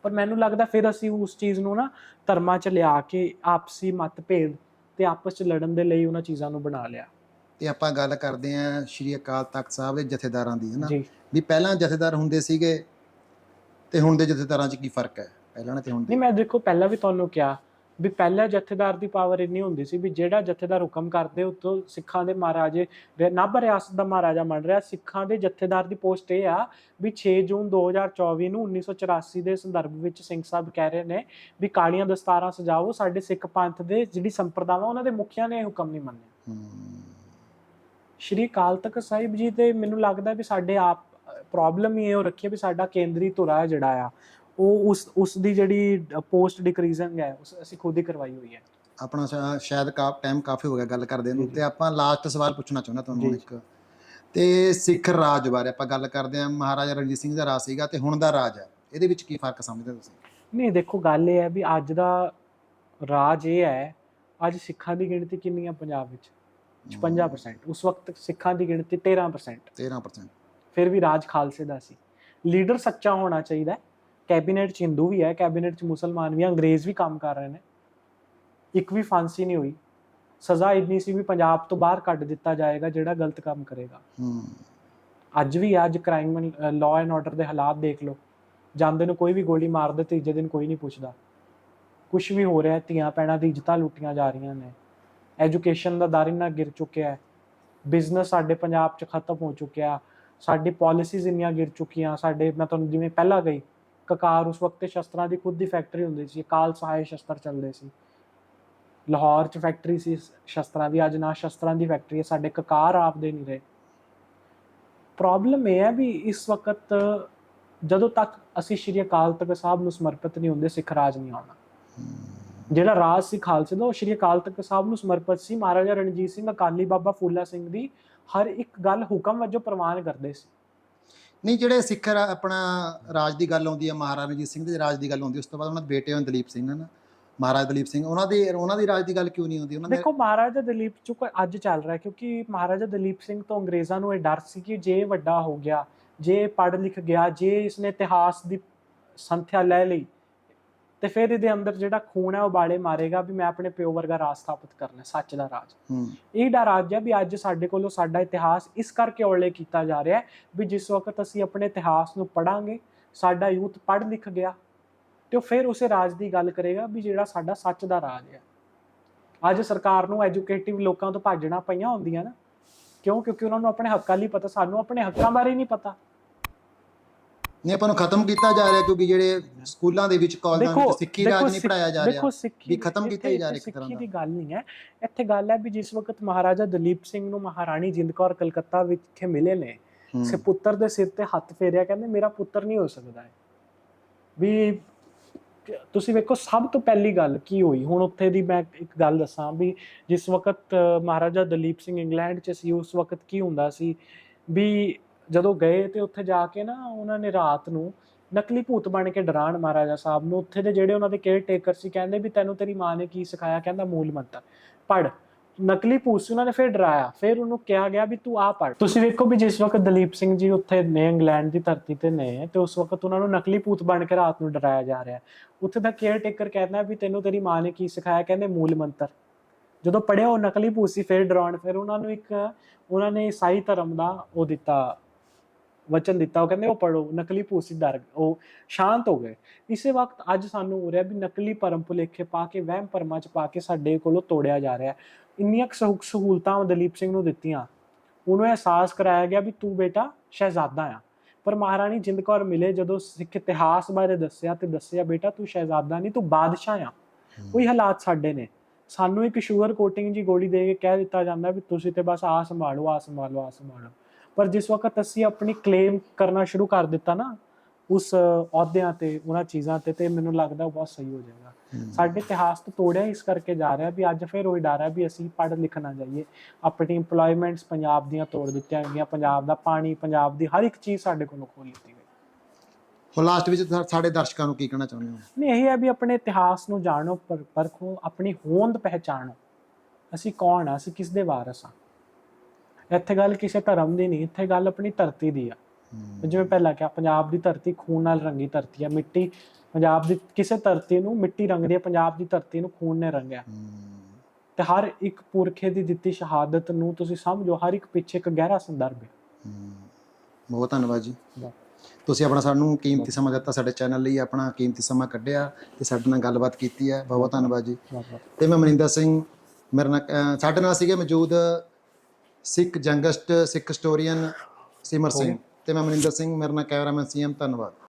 ਪਰ ਮੈਨੂੰ ਲੱਗਦਾ ਫਿਰ ਅਸੀਂ ਉਸ ਚੀਜ਼ ਨੂੰ ਨਾ ਧਰਮਾਂ 'ਚ ਲਿਆ ਕੇ ਆਪਸੀ ਮਤਭੇਦ ਤੇ ਆਪਸ 'ਚ ਲੜਨ ਦੇ ਲਈ ਉਹਨਾਂ ਚੀਜ਼ਾਂ ਨੂੰ ਬਣਾ ਲਿਆ। ਤੇ ਆਪਾਂ ਗੱਲ ਕਰਦੇ ਆਂ ਸ਼੍ਰੀ ਅਕਾਲ ਤਖਤ ਸਾਹਿਬ ਦੇ ਜਥੇਦਾਰਾਂ ਦੀ ਹੈ ਨਾ? ਜੀ। ਵੀ ਪਹਿਲਾਂ ਜਥੇਦਾਰ ਹੁੰਦੇ ਸੀਗੇ ਤੇ ਹੁਣ ਦੇ ਜਥੇਦਾਰਾਂ 'ਚ ਕੀ ਫ਼ਰਕ ਹੈ? ਪਹਿਲਾਂ ਤੇ ਹੁਣ ਨਹੀਂ ਮੈਂ ਦੇਖੋ ਪਹਿਲਾਂ ਵੀ ਤੁਹਾਨੂੰ ਕਿਹਾ ਵੀ ਪਹਿਲਾਂ ਜਥੇਦਾਰ ਦੀ ਪਾਵਰ ਇੰਨੀ ਹੁੰਦੀ ਸੀ ਵੀ ਜਿਹੜਾ ਜਥੇਦਾਰ ਹੁਕਮ ਕਰਦੇ ਉਤੋਂ ਸਿੱਖਾਂ ਦੇ ਮਹਾਰਾਜੇ ਨਾਭਾ ਰਿਆਸਤ ਦਾ ਮਹਾਰਾਜਾ ਬਣ ਰਿਹਾ। ਸਿੱਖਾਂ ਦੇ ਜਥੇਦਾਰ ਦੀ ਪੋਸਟ ਇਹ ਆ ਵੀ 6 ਜੂਨ 2024 ਨੂੰ 1984 ਦੇ ਸੰਦਰਭ ਵਿੱਚ ਸਿੰਘ ਸਾਹਿਬ ਕਹਿ ਰਹੇ ਨੇ ਵੀ ਕਾਲੀਆਂ ਦਸਤਾਰਾਂ ਸਜਾਓ ਸਾਡੇ ਸਿੱਖ ਪੰਥ ਦੇ ਜਿਹੜੀ ਸੰਪਰਦਾਵਾਂ ਉਹਨਾਂ ਦੇ ਮੁਖੀਆਂ ਨੇ ਇਹ ਹੁਕਮ ਨਹੀਂ ਮੰਨੇ ਹੂੰ, ਸ਼੍ਰੀ ਅਕਾਲ ਤਖਤ ਸਾਹਿਬ ਜੀ ਤੇ ਮੈਨੂੰ ਲੱਗਦਾ ਵੀ ਸਾਡੇ ਆਪ ਪ੍ਰੋਬਲਮ ਹੀ ਇਹ ਹੋ ਰੱਖੀ ਹੈ ਵੀ ਸਾਡਾ ਕੇਂਦਰੀ ਧੁਰਾ ਜਿਹੜਾ ਆ ਉਹ ਉਸ ਉਸ ਦੀ ਜਿਹੜੀ ਪੋਸਟ ਡਿਕਰੀਜ਼ਿੰਗ ਹੈ ਉਸ ਅਸੀਂ ਖੁਦ ਹੀ ਕਰਵਾਈ ਹੋਈ ਹੈ। ਆਪਣਾ ਸ਼ਾਇਦ ਕਾ ਟਾਈਮ ਕਾਫੀ ਹੋ ਗਿਆ ਗੱਲ ਕਰਦੇ ਨੂੰ। ਤੇ ਆਪਾਂ ਲਾਸਟ ਸਵਾਲ ਪੁੱਛਣਾ ਚਾਹੁੰਦਾ ਤੁਹਾਨੂੰ ਇੱਕ। ਤੇ ਸਿੱਖ ਰਾਜ ਬਾਰੇ ਆਪਾਂ ਗੱਲ ਕਰਦੇ ਆਂ ਮਹਾਰਾਜਾ ਰਣਜੀਤ ਸਿੰਘ ਦਾ ਰਾਜ ਸੀਗਾ ਤੇ ਹੁਣ ਦਾ ਰਾਜ ਹੈ। ਇਹਦੇ ਵਿੱਚ ਕੀ ਫ਼ਰਕ ਸਮਝਦੇ ਤੁਸੀਂ? ਨਹੀਂ ਦੇਖੋ ਗੱਲ ਇਹ ਹੈ ਵੀ ਅੱਜ ਦਾ ਰਾਜ ਇਹ ਹੈ ਅੱਜ ਸਿੱਖਾਂ ਦੀ ਗਿਣਤੀ ਕਿੰਨੀ ਹੈ ਪੰਜਾਬ ਵਿੱਚ? 56% ਉਸ ਵਕਤ ਸਿੱਖਾਂ ਦੀ ਗਿਣਤੀ 13% 13% ਫਿਰ ਵੀ ਰਾਜ ਖਾਲਸੇ ਦਾ ਸੀ। ਲੀਡਰ ਸੱਚਾ ਹੋਣਾ ਚਾਹੀਦਾ ਹੈ। ਕੈਬਨਿਟ ਚ ਹਿੰਦੂ ਵੀ ਹੈ ਕੈਬਨਿਟ ਚ ਮੁਸਲਮਾਨ ਵੀ ਹੈ, ਅੰਗਰੇਜ਼ ਵੀ ਕੰਮ ਕਰ ਰਹੇ ਨੇ। ਇੱਕ ਵੀ ਫਾਂਸੀ ਨਹੀਂ ਹੋਈ। ਸਜ਼ਾ ਇੰਨੀ ਸੀ ਵੀ ਪੰਜਾਬ ਤੋਂ ਬਾਹਰ ਕੱਢ ਦਿੱਤਾ ਜਾਏਗਾ ਜਿਹੜਾ ਗਲਤ ਕੰਮ ਕਰੇਗਾ। ਅੱਜ ਵੀ ਅੱਜ ਕ੍ਰਾਈਮ ਲਾਅ ਐਂਡ ਆਰਡਰ ਦੇ ਹਾਲਾਤ ਦੇਖ ਲਓ। ਜਾਂਦੇ ਨੂੰ ਕੋਈ ਵੀ ਗੋਲੀ ਮਾਰ ਦੇ ਤੀਜੇ ਦਿਨ ਕੋਈ ਨਹੀਂ ਪੁੱਛਦਾ। ਕੁਝ ਵੀ ਹੋ ਰਿਹਾ ਧੀਆਂ ਪੈਣਾ ਦੀ ਇੱਜ਼ਤਾਂ ਲੁੱਟੀਆਂ ਜਾ ਰਹੀਆਂ ਨੇ। ਐਜੂਕੇਸ਼ਨ ਦਾ ਦਰ ਇੰਨਾ ਗਿਰ ਚੁੱਕਿਆ ਹੈ। ਬਿਜ਼ਨਸ ਸਾਡੇ ਪੰਜਾਬ 'ਚ ਖਤਮ ਹੋ ਚੁੱਕਿਆ। ਸਾਡੀ ਪਾਲਿਸੀਜ਼ ਇੰਨੀਆਂ ਗਿਰ ਚੁੱਕੀਆਂ, ਸਾਡੇ ਮੈਂ ਤੁਹਾਨੂੰ ਜਿਵੇਂ ਪਹਿਲਾਂ ਗਈ ਕਕਾਰ ਉਸ ਵਕਤ ਤੇ ਸ਼ਸਤਰਾਂ ਦੀ ਖੁਦ ਦੀ ਫੈਕਟਰੀ ਹੁੰਦੀ ਸੀ ਕਾਲ ਸਹਾਇ ਸ਼ਸਤਰ ਚੱਲਦੇ ਸੀ। ਲਾਹੌਰ 'ਚ ਫੈਕਟਰੀ ਸੀ, ਸ਼ਸਤਰਾਂ ਦੀ, ਅੱਜ ਨਾ ਸ਼ਸਤਰਾਂ ਦੀ ਫੈਕਟਰੀ ਹੈ, ਸਾਡੇ ਕਕਾਰ ਆਪਦੇ ਨਹੀਂ ਰਹੇ। ਪ੍ਰੋਬਲਮ ਇਹ ਹੈ ਵੀ ਇਸ ਵਕਤ ਜਦੋਂ ਤੱਕ ਅਸੀਂ ਸ਼੍ਰੀ ਅਕਾਲ ਤਖਤ ਸਾਹਿਬ ਨੂੰ ਸਮਰਪਿਤ ਨਹੀਂ ਹੁੰਦੇ, ਸਿੱਖ ਰਾਜ ਨਹੀਂ ਆਉਣਾ। ਜਿਹੜਾ ਰਾਜ ਸੀ ਖਾਲਸੇ ਦਾ, ਉਹ ਸ਼੍ਰੀ ਅਕਾਲ ਤਖਤ ਸਾਹਿਬ ਨੂੰ ਸਮਰਪਿਤ ਸੀ। ਮਹਾਰਾਜਾ ਰਣਜੀਤ ਸਿੰਘ ਅਕਾਲੀ ਬਾਬਾ ਫੂਲਾ ਸਿੰਘ ਦੀ ਹਰ ਇੱਕ ਗੱਲ ਹੁਕਮ ਵਜੋਂ ਪ੍ਰਵਾਨ ਕਰਦੇ ਸੀ। ਨਹੀਂ ਜਿਹੜੇ ਸਿੱਖ ਰਾ- ਆਪਣਾ ਰਾਜ ਦੀ ਗੱਲ ਆਉਂਦੀ ਹੈ ਮਹਾਰਾਜਾ ਰਣਜੀਤ ਸਿੰਘ ਦੇ ਰਾਜ ਦੀ ਗੱਲ ਆਉਂਦੀ ਹੈ, ਉਸ ਤੋਂ ਬਾਅਦ ਉਹਨਾਂ ਦੇ ਬੇਟੇ ਹੋਏ ਦਲੀਪ ਸਿੰਘ ਹਨ। ਮਹਾਰਾਜਾ ਦਲੀਪ ਸਿੰਘ ਉਹਨਾਂ ਦੀ ਉਹਨਾਂ ਦੀ ਰਾਜ ਦੀ ਗੱਲ ਕਿਉਂ ਨਹੀਂ ਆਉਂਦੀ? ਉਹਨਾਂ ਦੇ ਦੇਖੋ ਮਹਾਰਾਜਾ ਦਲੀਪ ਚੁੱਕ ਅੱਜ ਚੱਲ ਰਿਹਾ ਹੈ ਕਿਉਂਕਿ ਮਹਾਰਾਜਾ ਦਲੀਪ ਸਿੰਘ ਤੋਂ ਅੰਗਰੇਜ਼ਾਂ ਨੂੰ ਇਹ ਡਰ ਸੀ ਕਿ ਜੇ ਇਹ ਵੱਡਾ ਹੋ ਗਿਆ ਜੇ ਪੜ੍ਹ ਲਿਖ ਗਿਆ ਜੇ ਇਸਨੇ ਇਤਿਹਾਸ ਦੀ ਸੰਥਿਆ ਲੈ ਲਈ ਤੇ ਫਿਰ ਇਹਦੇ ਅੰਦਰ ਜਿਹੜਾ ਖੂਨ ਹੈ ਉਹ ਬਾਲੇ ਮਾਰੇਗਾ ਵੀ ਮੈਂ ਆਪਣੇ ਪਿਓ ਵਰਗਾ ਰਾਜ ਸਥਾਪਿਤ ਕਰਨਾ ਹੈ, ਸੱਚ ਦਾ ਰਾਜ। ਇਹ ਡਰ ਅੱਜ ਹੈ ਵੀ ਅੱਜ ਸਾਡੇ ਕੋਲੋਂ ਸਾਡਾ ਇਤਿਹਾਸ ਇਸ ਕਰਕੇ ਔਲੇ ਕੀਤਾ ਜਾ ਰਿਹਾ ਹੈ ਵੀ ਜਿਸ ਵਕਤ ਅਸੀਂ ਆਪਣੇ ਇਤਿਹਾਸ ਨੂੰ ਪੜਾਂਗੇ ਸਾਡਾ ਯੂਥ ਪੜ੍ਹ ਲਿਖ ਗਿਆ ਤੇ ਉਹ ਫਿਰ ਉਸੇ ਰਾਜ ਦੀ ਗੱਲ ਕਰੇਗਾ ਵੀ ਜਿਹੜਾ ਸਾਡਾ ਸੱਚ ਦਾ ਰਾਜ ਹੈ। ਅੱਜ ਸਰਕਾਰ ਨੂੰ ਐਜੂਕੇਟਿਵ ਲੋਕਾਂ ਤੋਂ ਭਾਜਣਾ ਪਈਆਂ ਹੁੰਦੀਆਂ ਨਾ ਕਿਉਂ? ਕਿਉਂਕਿ ਉਹਨਾਂ ਨੂੰ ਆਪਣੇ ਹੱਕਾਂ ਲਈ ਪਤਾ ਸਾਨੂੰ ਆਪਣੇ ਹੱਕਾਂ ਬਾਰੇ ਨਹੀਂ ਪਤਾ। ਨਹੀਂ ਆਪਾਂ ਨੂੰ ਖਤਮ ਕੀਤਾ ਜਾ ਰਿਹਾ ਕਿਉਂਕਿ ਜਿਹੜੇ ਸਕੂਲਾਂ ਦੇ ਵਿੱਚ ਕਾਲਜਾਂ ਵਿੱਚ ਸਿੱਖੀ ਰਾਜ ਨਹੀਂ ਪੜਾਇਆ ਜਾ ਰਿਹਾ ਵੀ ਖਤਮ ਕੀਤਾ ਜਾ ਰਿਹਾ ਇੱਕ ਤਰ੍ਹਾਂ ਸਿੱਖੀ ਦਾ। ਗੱਲ ਨਹੀਂ ਹੈ ਇੱਥੇ ਗੱਲ ਹੈ ਵੀ ਜਿਸ ਵਕਤ ਮਹਾਰਾਜਾ ਦਲੀਪ ਸਿੰਘ ਨੂੰ ਮਹਾਰਾਣੀ ਜਿੰਦ ਕੌਰ ਕਲਕੱਤਾ ਵਿਖੇ ਮਿਲੇ ਨੇ। ਸੇ ਪੁੱਤਰ ਦੇ ਸਿਰ ਤੇ ਹੱਥ ਫੇਰਿਆ ਕਹਿੰਦੇ ਮੇਰਾ ਪੁੱਤਰ ਨਹੀਂ ਹੋ ਸਕਦਾ ਹੈ ਵੀ ਤੁਸੀਂ ਵੇਖੋ ਸਭ ਤੋਂ ਪਹਿਲੀ ਗੱਲ ਕੀ ਹੋਈ ਹੁਣ ਉੱਥੇ ਦੀ ਮੈਂ ਇੱਕ ਗੱਲ ਦੱਸਾਂ ਵੀ ਜਿਸ ਵਕਤ ਮਹਾਰਾਜਾ ਦਲੀਪ ਸਿੰਘ ਇੰਗਲੈਂਡ 'ਚ ਸੀ ਉਸ ਵਕਤ ਕੀ ਹੁੰਦਾ ਸੀ ਵੀ ਜਦੋਂ ਗਏ ਤੇ ਉੱਥੇ ਜਾ ਕੇ ਨਾ ਉਹਨਾਂ ਨੇ ਰਾਤ ਨੂੰ ਨਕਲੀ ਭੂਤ ਬਣ ਕੇ ਡਰਾਣ ਮਹਾਰਾਜਾ ਸਾਹਿਬ ਨੂੰ। ਉੱਥੇ ਦੇ ਜਿਹੜੇ ਉਹਨਾਂ ਦੇ ਕੇਅਰ ਟੇਕਰ ਸੀ, ਕਹਿੰਦੇ ਵੀ ਤੈਨੂੰ ਤੇਰੀ ਮਾਂ ਨੇ ਕੀ ਸਿਖਾਇਆ? ਕਹਿੰਦਾ ਮੂਲ ਮੰਤਰ ਪੜ ਨਕਲੀ ਭੂਤ ਸੀ, ਉਹਨਾਂ ਨੇ ਫਿਰ ਡਰਾਇਆ। ਫਿਰ ਉਹਨੂੰ ਕਿਹਾ ਗਿਆ ਵੀ ਤੂੰ ਆ ਪੜ ਤੁਸੀਂ ਵੇਖੋ ਵੀ ਜਿਸ ਵਕਤ ਦਲੀਪ ਸਿੰਘ ਜੀ ਉੱਥੇ ਨੇ, ਇੰਗਲੈਂਡ ਦੀ ਧਰਤੀ ਤੇ ਨੇ, ਤੇ ਉਸ ਵਕਤ ਉਹਨਾਂ ਨੂੰ ਨਕਲੀ ਭੂਤ ਬਣ ਕੇ ਰਾਤ ਨੂੰ ਡਰਾਇਆ ਜਾ ਰਿਹਾ। ਉੱਥੇ ਦਾ ਕੇਅਰ ਟੇਕਰ ਕਹਿੰਦਾ ਵੀ ਤੈਨੂੰ ਤੇਰੀ ਮਾਂ ਨੇ ਕੀ ਸਿਖਾਇਆ? ਕਹਿੰਦੇ ਮੂਲ ਮੰਤਰ। ਜਦੋਂ ਪੜਿਆ ਉਹ ਨਕਲੀ ਭੂਤ ਸੀ, ਫਿਰ ਡਰਾਉਣ, ਫਿਰ ਉਹਨਾਂ ਨੂੰ ਇੱਕ, ਉਹਨਾਂ ਨੇ ਈਸਾਈ ਧਰਮ ਦਾ ਉਹ ਦਿੱਤਾ ਵਚਨ ਦਿੱਤਾ ਉਹ ਕਹਿੰਦੇ ਉਹ ਪੜੋ ਨਕਲੀ ਭੂਤ ਸੀ ਡਰ ਉਹ ਸ਼ਾਂਤ ਹੋ ਗਏ ਇਸੇ ਵਕਤ ਅੱਜ ਸਾਨੂੰ ਹੋ ਰਿਹਾ ਵੀ ਨਕਲੀ ਭਰਮ ਭੁਲੇਖੇ ਪਾ ਕੇ ਵਹਿਮ ਭਰਮਾਂ ਚ ਪਾ ਕੇ ਸਾਡੇ ਕੋਲੋਂ ਤੋੜਿਆ ਜਾ ਰਿਹਾ। ਇੰਨੀਆਂ ਕੁ ਸਹੂ- ਸਹੂਲਤਾਂ ਦਲੀਪ ਸਿੰਘ ਨੂੰ ਦਿੱਤੀਆਂ ਉਹਨੂੰ ਅਹਿਸਾਸ ਕਰਾਇਆ ਗਿਆ ਵੀ ਤੂੰ ਬੇਟਾ ਸ਼ਹਿਜ਼ਾਦਾ ਆ ਪਰ ਮਹਾਰਾਣੀ ਜਿੰਦ ਕੌਰ ਮਿਲੇ ਜਦੋਂ ਸਿੱਖ ਇਤਿਹਾਸ ਬਾਰੇ ਦੱਸਿਆ ਤੇ ਦੱਸਿਆ ਬੇਟਾ ਤੂੰ ਸ਼ਹਿਜ਼ਾਦਾ ਨਹੀਂ ਤੂੰ ਬਾਦਸ਼ਾਹ ਆ ਉਹੀ ਹਾਲਾਤ ਸਾਡੇ ਨੇ ਸਾਨੂੰ ਇੱਕ ਸ਼ੂਗਰ ਕੋਟਿੰਗ ਜੀ ਗੋਲੀ ਦੇ ਕੇ ਕਹਿ ਦਿੱਤਾ ਜਾਂਦਾ ਵੀ ਤੁਸੀਂ ਤੇ ਬਸ ਆ ਸੰਭਾਲੋ ਆ ਸੰਭਾਲੋ ਆ ਸੰਭਾਲੋ ਪਰ ਜਿਸ ਵਕਤ ਅਸੀਂ ਆਪਣੀ ਕਲੇਮ ਕਰਨਾ ਸ਼ੁਰੂ ਕਰ ਦਿੱਤਾ ਨਾ ਉਸ ਅਹੁਦਿਆਂ ਤੇ ਉਹਨਾਂ ਚੀਜ਼ਾਂ ਤੇ ਤੇ ਮੈਨੂੰ ਲੱਗਦਾ ਬਹੁਤ ਸਹੀ ਹੋ ਜਾਏਗਾ। ਹੂੰ। ਸਾਡੇ ਇਤਿਹਾਸ ਤੋਂ ਤੋੜਿਆ ਇਸ ਕਰਕੇ ਜਾ ਰਿਹਾ ਵੀ ਅੱਜ ਫਿਰ ਉਹੀ ਡਰ ਹੈ ਵੀ ਅਸੀਂ ਪੜ੍ਹ ਲਿਖ ਨਾ ਜਾਈਏ। ਆਪਣੀ EMPLOYMENTS ਪੰਜਾਬ ਦੀਆਂ ਤੋੜ ਦਿੱਤੀਆਂ ਗਈਆਂ ਪੰਜਾਬ ਦਾ ਪਾਣੀ ਪੰਜਾਬ ਦੀ ਹਰ ਇੱਕ ਚੀਜ਼ ਸਾਡੇ ਕੋਲੋਂ ਖੋਹ ਲਿੱਤੀ ਗਈ। ਹੁਣ ਲਾਸਟ ਵਿੱਚ ਸਾਡੇ ਦਰਸ਼ਕਾਂ ਨੂੰ ਕੀ ਕਹਿਣਾ ਚਾਹੁੰਦੇ ਹੋ? ਨਹੀਂ ਇਹ ਹੈ ਵੀ ਆਪਣੇ ਇਤਿਹਾਸ ਨੂੰ ਜਾਣੋ ਪਰ ਪਰਖੋ ਆਪਣੀ ਹੋਂਦ ਪਹਿਚਾਣੋ। ਅਸੀਂ ਕੌਣ ਆ? ਅਸੀਂ ਕਿਸ ਦੇ ਵਾਰਸ ਆ? ਇੱਥੇ ਗੱਲ ਕਿਸੇ ਧਰਮ ਦੀ ਨਹੀਂ ਇੱਥੇ ਗੱਲ ਆਪਣੀ ਧਰਤੀ ਦੀ ਆ। ਜਿਵੇਂ ਪਹਿਲਾਂ ਕਿਹਾ ਪੰਜਾਬ ਦੀ ਧਰਤੀ ਖੂਨ ਨਾਲ ਰੰਗੀ ਧਰਤੀ ਆ ਮਿੱਟੀ ਪੰਜਾਬ ਦੀ ਕਿਸੇ ਧਰਤੀ ਨੂੰ ਮਿੱਟੀ ਰੰਗਦੀ ਹੈ ਪੰਜਾਬ ਦੀ ਧਰਤੀ ਨੂੰ ਖੂਨ ਨੇ ਰੰਗਿਆ। ਤੇ ਹਰ ਇੱਕ ਪੁਰਖੇ ਦੀ ਦਿੱਤੀ ਸ਼ਹਾਦਤ ਨੂੰ ਤੁਸੀਂ ਸਮਝੋ ਹਰ ਇੱਕ ਪਿੱਛੇ ਇੱਕ ਗਹਿਰਾ ਸੰਦਰਭ ਹੈ। ਬਹੁਤ ਧੰਨਵਾਦ ਜੀ। ਤੁਸੀਂ ਆਪਣਾ ਸਾਨੂੰ ਕੀਮਤੀ ਸਮਾਂ ਦਿੱਤਾ ਸਾਡੇ ਚੈਨਲ ਲਈ ਆਪਣਾ ਕੀਮਤੀ ਸਮਾਂ ਕੱਢਿਆ ਤੇ ਸਾਡੇ ਨਾਲ ਗੱਲਬਾਤ ਕੀਤੀ ਹੈ ਬਹੁਤ ਧੰਨਵਾਦ ਜੀ। ਤੇ ਮੈਂ ਮਨਿੰਦਰ ਸਿੰਘ ਮੇਰੇ ਨਾਲ ਸਾਡੇ ਨਾਲ ਸੀਗੇ ਮੌਜੂਦ ਸਿੱਖ ਜੰਗਸਟ ਸਿੱਖ ਹਿਸਟੋਰੀਅਨ ਸਿਮਰ ਸਿੰਘ ਤੇ ਮੈਂ ਮਨਿੰਦਰ ਸਿੰਘ ਮੇਰੇ ਨਾਲ ਕੈਮਰਾਮੈਨ ਸੀਐਮ ਧੰਨਵਾਦ।